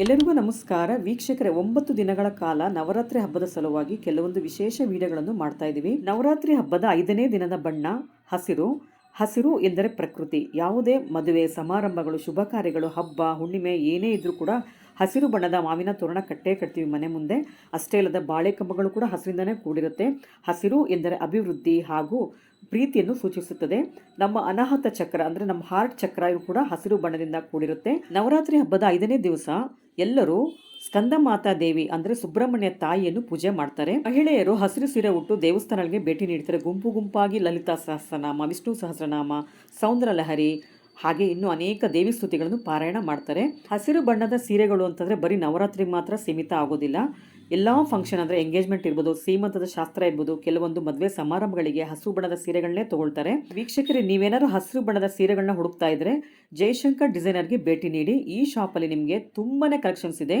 ಎಲ್ಲರಿಗೂ ನಮಸ್ಕಾರ. ವೀಕ್ಷಕರೇ, ಒಂಬತ್ತು ದಿನಗಳ ಕಾಲ ನವರಾತ್ರಿ ಹಬ್ಬದ ಸಲುವಾಗಿ ಕೆಲವೊಂದು ವಿಶೇಷ ವಿಡಿಯೋಗಳನ್ನು ಮಾಡ್ತಾ ಇದ್ದೀವಿ. ನವರಾತ್ರಿ ಹಬ್ಬದ ಐದನೇ ದಿನದ ಬಣ್ಣ, ಹಸಿರು. ಹಸಿರು ಎಂದರೆ ಪ್ರಕೃತಿ. ಯಾವುದೇ ಮದುವೆ, ಸಮಾರಂಭಗಳು, ಶುಭ ಕಾರ್ಯಗಳು, ಹಬ್ಬ, ಹುಣ್ಣಿಮೆ, ಏನೇ ಇದ್ದರೂ ಕೂಡ ಹಸಿರು ಬಣ್ಣದ ಮಾವಿನ ತೋರಣ ಕಟ್ಟೇ ಕಟ್ತೀವಿ ಮನೆ ಮುಂದೆ. ಅಷ್ಟೇ ಅಲ್ಲದ ಬಾಳೆ ಕಂಬಗಳು ಕೂಡ ಹಸಿರಿಂದನೇ ಕೂಡಿರುತ್ತೆ. ಹಸಿರು ಎಂದರೆ ಅಭಿವೃದ್ಧಿ ಹಾಗೂ ಪ್ರೀತಿಯನ್ನು ಸೂಚಿಸುತ್ತದೆ. ನಮ್ಮ ಅನಾಹತ ಚಕ್ರ ಅಂದರೆ ನಮ್ಮ ಹಾರ್ಟ್ ಚಕ್ರ ಇವು ಕೂಡ ಹಸಿರು ಬಣ್ಣದಿಂದ ಕೂಡಿರುತ್ತೆ. ನವರಾತ್ರಿ ಹಬ್ಬದ ಐದನೇ ದಿವಸ ಎಲ್ಲರೂ ಸ್ಕಂದ ಮಾತಾ ದೇವಿ ಅಂದರೆ ಸುಬ್ರಹ್ಮಣ್ಯ ತಾಯಿಯನ್ನು ಪೂಜೆ ಮಾಡ್ತಾರೆ. ಮಹಿಳೆಯರು ಹಸಿರು ಸೀರೆ ಉಟ್ಟು ದೇವಸ್ಥಾನಗಳಿಗೆ ಭೇಟಿ ನೀಡ್ತಾರೆ. ಗುಂಪು ಗುಂಪಾಗಿ ಲಲಿತಾ ಸಹಸ್ರನಾಮ, ವಿಷ್ಣು ಸಹಸ್ರನಾಮ, ಸೌಂದರ ಲಹರಿ ಹಾಗೆ ಇನ್ನು ಅನೇಕ ದೇವಿ ಸ್ತುತಿಗಳನ್ನು ಪಾರಾಯಣ ಮಾಡ್ತಾರೆ. ಹಸಿರು ಬಣ್ಣದ ಸೀರೆಗಳು ಅಂತಂದರೆ ಬರೀ ನವರಾತ್ರಿ ಮಾತ್ರ ಸೀಮಿತ ಆಗೋದಿಲ್ಲ. ಎಲ್ಲ ಫಂಕ್ಷನ್ ಅಂದರೆ ಎಂಗೇಜ್ಮೆಂಟ್ ಇರ್ಬೋದು ಸೀಮಂತದ ಶಾಸ್ತ್ರ ಇರ್ಬೋದು, ಕೆಲವೊಂದು ಮದುವೆ ಸಮಾರಂಭಗಳಿಗೆ ಹಸಿರು ಬಣ್ಣದ ಸೀರೆಗಳನ್ನೇ ತಗೊಳ್ತಾರೆ. ವೀಕ್ಷಕರೇ, ನೀವೇನಾದ್ರು ಹಸಿರು ಬಣ್ಣದ ಸೀರೆಗಳನ್ನ ಹುಡುಕ್ತಾ ಇದ್ರೆ ಜಯಶಂಕರ್ ಡಿಸೈನರ್ಗೆ ಭೇಟಿ ನೀಡಿ, ಈ ಶಾಪಲ್ಲಿ ನಿಮಗೆ ತುಂಬಾನೇ ಕಲೆಕ್ಷನ್ಸ್ ಇದೆ.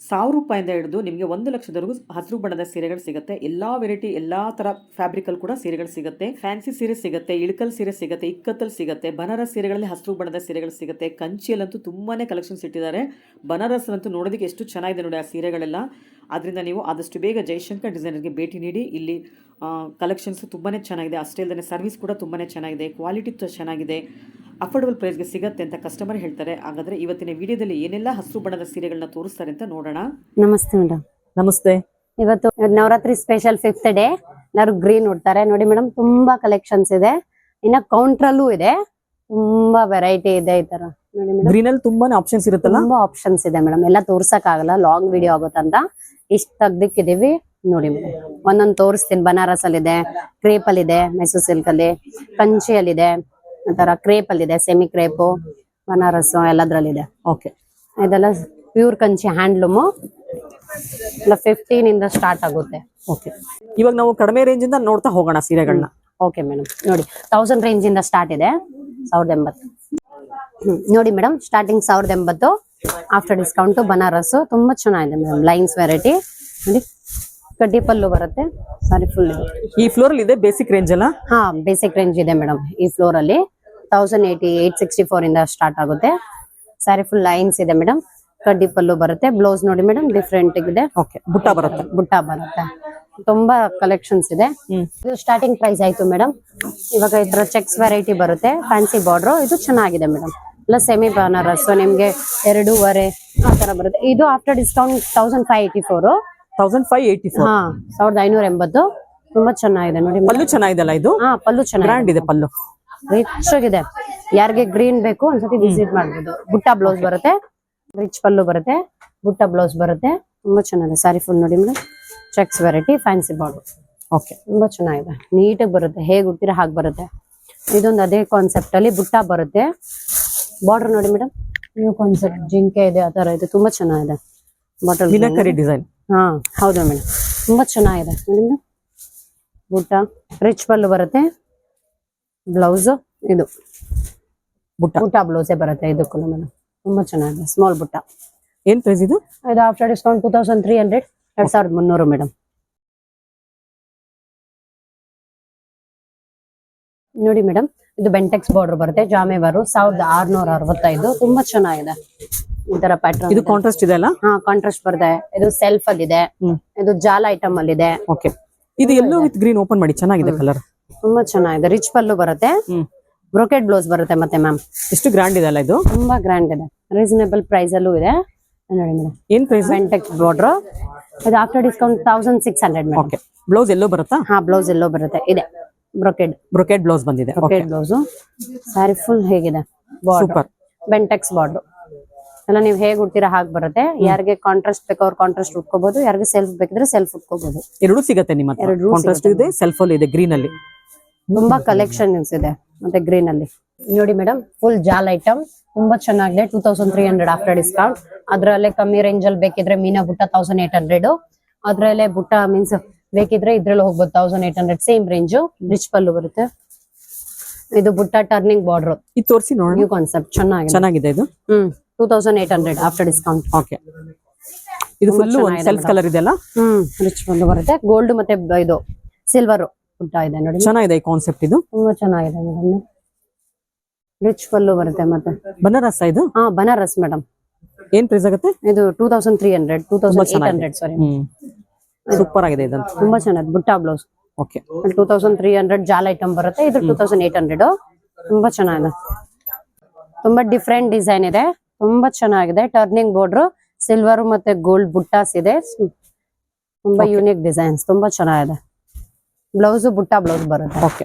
ಸಾವಿರ ರೂಪಾಯಿಂದ ಹಿಡಿದು ನಿಮಗೆ ಒಂದು ಲಕ್ಷದವರೆಗೂ ಹಸಿರು ಬಣ್ಣದ ಸೀರೆಗಳು ಸಿಗುತ್ತೆ. ಎಲ್ಲ ವೆರೈಟಿ ಎಲ್ಲ ಥರ ಫ್ಯಾಬ್ರಿಕಲ್ ಕೂಡ ಸೀರೆಗಳು ಸಿಗುತ್ತೆ. ಫ್ಯಾನ್ಸಿ ಸೀರೆ ಸಿಗುತ್ತೆ, ಇಳಕಲ್ ಸೀರೆ ಸಿಗುತ್ತೆ ಇಕ್ಕತ್ತಲ್ಲಿ ಸಿಗುತ್ತೆ, ಬನಾರಸ್ ಸೀರೆಗಳಲ್ಲಿ ಹಸಿರು ಬಣ್ಣದ ಸೀರೆಗಳು ಸಿಗುತ್ತೆ. ಕಂಚಿಯಲ್ಲಂತೂ ತುಂಬಾ ಕಲೆಕ್ಷನ್ಸ್ ಇಟ್ಟಿದ್ದಾರೆ. ಬನಾರಸ್ ಅಂತೂ ನೋಡೋದಕ್ಕೆ ಎಷ್ಟು ಚೆನ್ನಾಗಿದೆ ನೋಡಿ ಆ ಸೀರೆಗಳೆಲ್ಲ. ಅದರಿಂದ ನೀವು ಆದಷ್ಟು ಬೇಗ ಜೈಶಂಕರ್ ಡಿಸೈನರ್ಗೆ ಭೇಟಿ ನೀಡಿ. ಇಲ್ಲಿ ಕಲೆಕ್ಷನ್ಸ್ ತುಂಬಾ ಚೆನ್ನಾಗಿದೆ. ಅಷ್ಟೇ ಅಲ್ಲದೆ ಸರ್ವಿಸ್ ಕೂಡ ತುಂಬಾ ಚೆನ್ನಾಗಿದೆ. ಕ್ವಾಲಿಟಿ ಚೆನ್ನಾಗಿದೆ. ಅಫೋರ್ಡಬಲ್ ಪ್ರೈಸ್ಗೆ ಸಿಗುತ್ತೆ ಅಂತ ಕಸ್ಟಮರ್ ಹೇಳ್ತಾರೆ. ಹಾಗಾದ್ರೆ ಇವತ್ತಿನ ವಿಡಿಯೋದಲ್ಲಿ ಏನೆಲ್ಲ ಹಸಿರು ಬಣ್ಣದ ಸೀರೆಗಳನ್ನ ತೋರಿಸ್ತಾರೆ ಅಂತ ನೋಡೋಣ. ನಮಸ್ತೆ ಮೇಡಮ್. ನಮಸ್ತೆ. ಇವತ್ತು ನವರಾತ್ರಿ ಸ್ಪೆಷಲ್ ಫಿಫ್ತ್ ಡೇ ಎಲ್ಲರೂ ಗ್ರೀನ್ ಉಡ್ತಾರೆ. ನೋಡಿ ಮೇಡಮ್ ತುಂಬಾ ಕಲೆಕ್ಷನ್ಸ್ ಇದೆ. ಇನ್ನ ಕೌಂಟ್ರಲ್ಲೂ ಇದೆ. ತುಂಬಾ ವೆರೈಟಿ ಇದೆ ಈ ತರ. ನೋಡಿ ಮೇಡಮ್ ಗ್ರೀನ್ ಅಲ್ಲಿ ತುಂಬಾನೇ ಆಪ್ಷನ್ಸ್ ಇರುತ್ತಲ್ಲ? ತುಂಬಾ ಆಪ್ಷನ್ಸ್ ಇದೆ ಮೇಡಮ್ ಎಲ್ಲ ತೋರ್ಸಕ್ ಆಗಲ್ಲ ಲಾಂಗ್ ವಿಡಿಯೋ ಆಗುತ್ತಂತ. ಇಷ್ಟ ತೆಗ್ದಿಕ್ಕಿದೀವಿ. ನೋಡಿ ಮೇಡಮ್ ಒಂದೊಂದು ತೋರಿಸ್ತೀನಿ. ಬನಾರಸ್ ಅಲ್ಲಿ ಇದೆ ಕ್ರೇಪ್ ಅಲ್ಲಿ ಇದೆ ಮೈಸೂರು ಸಿಲ್ಕ್ ಅಲ್ಲಿ ಕಂಚಿ ಅಲ್ಲಿ ಇದೆ ಒಂಥರ ಕ್ರೇಪ್ ಅಲ್ಲಿ ಇದೆ ಸೆಮಿ ಕ್ರೇಪು ಬನಾರಸ್ ಎಲ್ಲದ್ರಲ್ಲಿದೆ ಓಕೆ ಇದೆಲ್ಲ ಪ್ಯೂರ್ ಕಂಚಿ ಹ್ಯಾಂಡ್ಲೂಮು ಇಲ್ಲ ಫಿಫ್ಟೀನ್ ಇಂದ ಸ್ಟಾರ್ಟ್ ಆಗುತ್ತೆ. ಓಕೆ ಇವಾಗ ನಾವು ಕಡಿಮೆ ರೇಂಜ್ ಇಂದ ನೋಡ್ತಾ ಹೋಗೋಣ ಸೀರೆಗಳನ್ನ. ಓಕೆ ಮೇಡಮ್ ನೋಡಿ ತೌಸಂಡ್ ರೇಂಜ್ ಇಂದ ಸ್ಟಾರ್ಟ್ ಇದೆ. ಸಾವಿರದ ಎಂಬತ್ತು. ನೋಡಿ ಮೇಡಮ್ ಸ್ಟಾರ್ಟಿಂಗ್ ಸಾವಿರದ ಎಂಬತ್ತು ಆಫ್ಟರ್ ಡಿಸ್ಕೌಂಟ್ ಬನಾರಸ್ ತುಂಬಾ ಚೆನ್ನಾಗಿದೆ ಮೇಡಮ್ ಲೈನ್ಸ್ ವೆರೈಟಿ ನೋಡಿ ಕಡ್ಡಿ ಪಲ್ಲು ಬರುತ್ತೆ ಸಾರಿ ಫುಲ್ ಇದೆ. ಈ ಫ್ಲೋರ್ ಇದೆ ಬೇಸಿಕ್ ರೇಂಜ್ ಅಲ್ಲ? ಹಾ ಬೇಸಿಕ್ ರೇಂಜ್ ಇದೆ ಮೇಡಮ್ ಈ ಫ್ಲೋರ್ ಅಲ್ಲಿ. Thousand eighty eight sixty four ಇಂದ ಸ್ಟಾರ್ಟ್ ಆಗುತ್ತೆ. ಸಾರಿ ಫುಲ್ ಲೈನ್ಸ್ ಇದೆ ಮೇಡಮ್ ಕಡ್ಡಿ ಪಲ್ಲು ಬರುತ್ತೆ ಬ್ಲೌಸ್ ನೋಡಿ ಮೇಡಮ್ ಡಿಫ್ರೆಂಟ್ ಇದೆ. ಓಕೆ ಬುಟ್ಟ ಬರುತ್ತೆ. ಬುಟ್ಟ ಬರುತ್ತೆ. ತುಂಬಾ ಕಲೆಕ್ಷನ್ಸ್ ಇದೆ. ಇದು ಸ್ಟಾರ್ಟಿಂಗ್ ಪ್ರೈಸ್ ಆಯ್ತು ಮೇಡಮ್ ಇವಾಗ ಇದ್ರ ಚೆಕ್ಸ್ ವೆರೈಟಿ ಬರುತ್ತೆ. ಫ್ಯಾನ್ಸಿ ಬಾರ್ಡರ್ ಇದು ಚೆನ್ನಾಗಿದೆ ಮೇಡಮ್ ಪ್ಲಸ್ ಸೆಮಿ ಬನಾರಸ್ ನಿಮ್ಗೆ ಎರಡೂವರೆ ಆ ತರ ಬರುತ್ತೆ. ಇದು after discount thousand five eighty four thousand five eighty ಹಾ ಸಾವಿರದ ಐನೂರ ಎಂಬತ್ತು. ತುಂಬಾ ಚೆನ್ನಾಗಿದೆ ನೋಡಿ ಪಲ್ಲು ಚೆನ್ನಾಗಿದೆಲ್ಲ ಇದು? ಹಾ ಪಲ್ಲು ಚೆನ್ನಾಗಿದೆ. ಪಲ್ಲು. ರಿಚ್ ಆಗಿದೆ. ಯಾರಿಗೆ ಗ್ರೀನ್ ಬೇಕು ಒಂದ್ಸತಿ ವಿಸಿಟ್ ಮಾಡ್ಬೋದು. ಬುಟ್ಟ ಬ್ಲೌಸ್ ಬರುತ್ತೆ. ರಿಚ್ ಪಲ್ಲು ಬರುತ್ತೆ. ಬುಟ್ಟ ಬ್ಲೌಸ್ ಬರುತ್ತೆ. ತುಂಬಾ ಚೆನ್ನಾಗಿದೆ. ಸಾರಿ ಫುಲ್ ನೋಡಿ madam checks variety fancy border okay ತುಂಬಾ ಚೆನ್ನಾಗಿದೆ. ನೀಟಾಗಿ ಬರುತ್ತೆ. ಹೇಗೆ ಉಡ್ತೀರಾ ಹಾಗೆ ಬರುತ್ತೆ. ಇದೊಂದು ಅದೇ ಕಾನ್ಸೆಪ್ಟ್ ಅಲ್ಲಿ ಬುಟ್ಟ ಬರುತ್ತೆ. ಬಾರ್ಡರ್ ನೋಡಿ ಮೇಡಮ್ ನ್ಯೂ ಕಾನ್ಸೆಪ್ಟ್ ಜಿಂಕೆ ಇದೆ ಆ ತರ ಇದೆ. ತುಂಬಾ ಚೆನ್ನಾಗಿದೆ. ಬಾಟಲ್ ಡಿಸೈನ್ ಹಾ ಹೌದು ಮೇಡಮ್ ತುಂಬಾ ಚೆನ್ನಾಗಿದೆ. ನೋಡಿ ಬುಟ್ಟ ರಿಚ್ ಪಲ್ಲು ಬರುತ್ತೆ. ಬ್ಲೌಸ್ ಇದು. ಬುಟ್ಟ. ಬುಟ್ಟ ಬ್ಲೌಸೇ ಬರುತ್ತೆ ಇದಕ್ಕೂ ಮೇಡಮ್ ತುಂಬಾ ಚೆನ್ನಾಗಿದೆ. ಸ್ಮಾಲ್ ಬುಟ್ಟ. ಏನ್ ಪ್ರೈಸ್ ಇದು? ಇದು after discount two thousand three hundred ಎರಡ್ ಸಾವಿರದ ಮುನ್ನೂರು ಮೇಡಮ್ ನೋಡಿ ಮೇಡಮ್ ಇದು ಬೆಂಟೆಕ್ಸ್ ಬಾರ್ಡರ್ ಬರುತ್ತೆ. ಜಾಮೇವಾರು ಸಾವಿರದ ಆರ್ನೂರ ಅರವತ್ತೈದು. ತುಂಬಾ ಚೆನ್ನಾಗಿದೆ. ಈ ತರ ಪ್ಯಾಟರ್ನ್ ಇದು ಕಾಂಟ್ರಾಸ್ಟ್ ಇದೆ ಅಲ್ಲ? ಹಾ ಕಾಂಟ್ರಾಸ್ಟ್ ಬರುತ್ತೆ. ಇದು ಸೆಲ್ಫ್ ಅಲ್ಲಿ ಇದೆ ಇದು ಜಾಲ ಐಟಮ್ ಅಲ್ಲಿ ಇದೆ ಓಕೆ ಇದು ಎಲ್ಲೋ ವಿತ್ ಗ್ರೀನ್ ಓಪನ್ ಮಾಡಿ ಚೆನ್ನಾಗಿದೆ ಕಲರ್ ತುಂಬಾ ಚೆನ್ನಾಗಿದೆ. ರಿಚ್ ಪಲ್ಲು ಬರುತ್ತೆ. ಬ್ರೋಕೆಟ್ ಬ್ರೊಕೆಟ್ ಬ್ಲೌಸ್ ಬರುತ್ತೆ ಮತ್ತೆ ಮ್ಯಾಮ್ ಎಷ್ಟು ಗ್ರ್ಯಾಂಡ್ ಇದೆ ಅಲ್ಲ ಇದು? ತುಂಬಾ ಗ್ರ್ಯಾಂಡ್ ಇದೆ. ರೀಸನೇಬಲ್ ಪ್ರೈಸ್ ಅಲ್ಲೂ ಇದೆ. ನೋಡಿ ಮೇಡಮ್. ಏನ್ ಪ್ರೈಸ್ ಬೆಂಟೆಕ್ಸ್ ಬಾರ್ಡರ್ ಇದು after discount thousand six hundred madam. Okay blouse ಎಲ್ಲೋ ಬರುತ್ತಾ? ಹಾ ಬ್ಲೌಸ್ ಎಲ್ಲೋ ಬರುತ್ತೆ. ಇದೆ. ಬ್ರೊಕೆಡ್ ಬ್ರೊಕೆಟ್ ಬ್ಲೌಸ್ ಬಂದಿದೆ. Okay brocade blouse sari full ಹೇಗಿದೆ? ಬಾರ್ಡರ್ ಸೂಪರ್ ಬೆಂಟೆಕ್ಸ್ ಬಾರ್ಡರ್ ಎಲ್ಲ ನೀವು ಹೇಗೆ ಉಡ್ತೀರಾ ಹಾಗೆ ಬರುತ್ತೆ. ಯಾರಿಗೆ ಕಾಂಟ್ರಾಸ್ಟ್ ಬೇಕು ಅವ್ರು ಕಾಂಟ್ರಾಸ್ಟ್ ಉಟ್ಕೋಬಹುದು ಯಾರಿಗೆ ಸೆಲ್ಫ್ ಬೇಕಿದ್ರೆ ಸೆಲ್ಫ್ ಉಟ್ಕೋಬಹುದು ಎರಡು ಸಿಗುತ್ತೆ ನಿಮ್ಮ ಕಾಂಟ್ರಾಸ್ಟ್ ಇದೆ ಸೆಲ್ಫ್ ಅಲ್ಲಿ ಇದೆ ಗ್ರೀನ್ ಅಲ್ಲಿ. ತುಂಬಾ ಕಲೆಕ್ಷನ್ಸ್ ಇದೆ. ಮತ್ತೆ ಗ್ರೀನ್ ಅಲ್ಲಿ. ನೋಡಿ ಮೇಡಮ್ ಫುಲ್ ಜಾಲ್ ಐಟಮ್ ತುಂಬಾ ಚೆನ್ನಾಗಿದೆ. Two thousand three hundred after discount ಅದರಲ್ಲೇ ಕಮ್ಮಿ ರೇಂಜ್ ಅಲ್ಲಿ ಬೇಕಿದ್ರೆ ಮೀನಾ ಬುಟ್ಟ ತೌಸಂಡ್ ಏಟ್ ಹಂಡ್ರೆಡ್ ಅದ್ರಲ್ಲೇ ಬುಟ್ಟ ಮೀನ್ಸ್ ಬೇಕಿದ್ರೆ ಇದ್ರಲ್ಲಿ ಹೋಗ್ಬೋದು thousand eight hundred same range rich ಪಲ್ಲು ಬರುತ್ತೆ. ಇದು ಬುಟ್ಟ ಟರ್ನಿಂಗ್ ಬಾರ್ಡರ್ ಇದು ತೋರಿಸಿ ನೋಡಿ ನ್ಯೂ ಕಾನ್ಸೆಪ್ಟ್ ಚೆನ್ನಾಗಿದೆ. ಚೆನ್ನಾಗಿದೆ ಇದು? ಹ್ಮ್ two thousand eight hundred after discount okay. ಇದು ಫುಲ್ ಸೆಲ್ಫ್ ಕಲರ್ ಇದೆಯಲ್ಲ? ಹ್ಮ್ ರಿಚ್ ಪಲ್ಲು ಬರುತ್ತೆ. ಗೋಲ್ಡ್ ಮತ್ತೆ ಇದು ಸಿಲ್ವರ್ ಬುಟ್ಟ ಇದೆ ನೋಡಿ. ಚೆನ್ನಾಗಿದೆ ಈ ಕಾನ್ಸೆಪ್ಟ್ ಇದು? ತುಂಬಾ ಚೆನ್ನಾಗಿದೆ ಮೇಡಮ್ ರಿಚ್ ಪಲ್ಲು ಬರುತ್ತೆ ಮತ್ತೆ. ಬನಾರಸ್ ಇದು? ಹಾ ಬನಾರಸ್ ಮೇಡಮ್ ಏನ್ ಪ್ರೈಸ್ ಆಗುತ್ತೆ? ಇದು two thousand three hundred two thousand eight hundred sari super ಆಗಿದೆ ಇದು. ತುಂಬಾ ಚೆನ್ನಾಗಿದೆ ಬುಟ್ಟ blouse okay two thousand three hundred ಜಾಲ್ ಐಟಮ್ ಬರುತ್ತೆ ಇದು ಟೂ ತೌಸಂಡ್ ಏಟ್ ಹಂಡ್ರೆಡ್ ತುಂಬಾ ಚೆನ್ನಾಗಿದೆ. ತುಂಬಾ ಡಿಫ್ರೆಂಟ್ ಡಿಸೈನ್ ಇದೆ. ತುಂಬಾ ಚೆನ್ನಾಗಿದೆ. ಟರ್ನಿಂಗ್ ಬೋರ್ಡ್ರು ಸಿಲ್ವರ್ ಮತ್ತೆ ಗೋಲ್ಡ್ ಬುಟ್ಟಾಸ್ ಇದೆ. ತುಂಬಾ ಯೂನಿಕ್ ಡಿಸೈನ್ಸ್ ತುಂಬಾ ಚೆನ್ನಾಗಿದೆ. ಬ್ಲೌಸ್ ಬುಟ್ಟ ಬ್ಲೌಸ್ ಬರುತ್ತೆ. ಓಕೆ.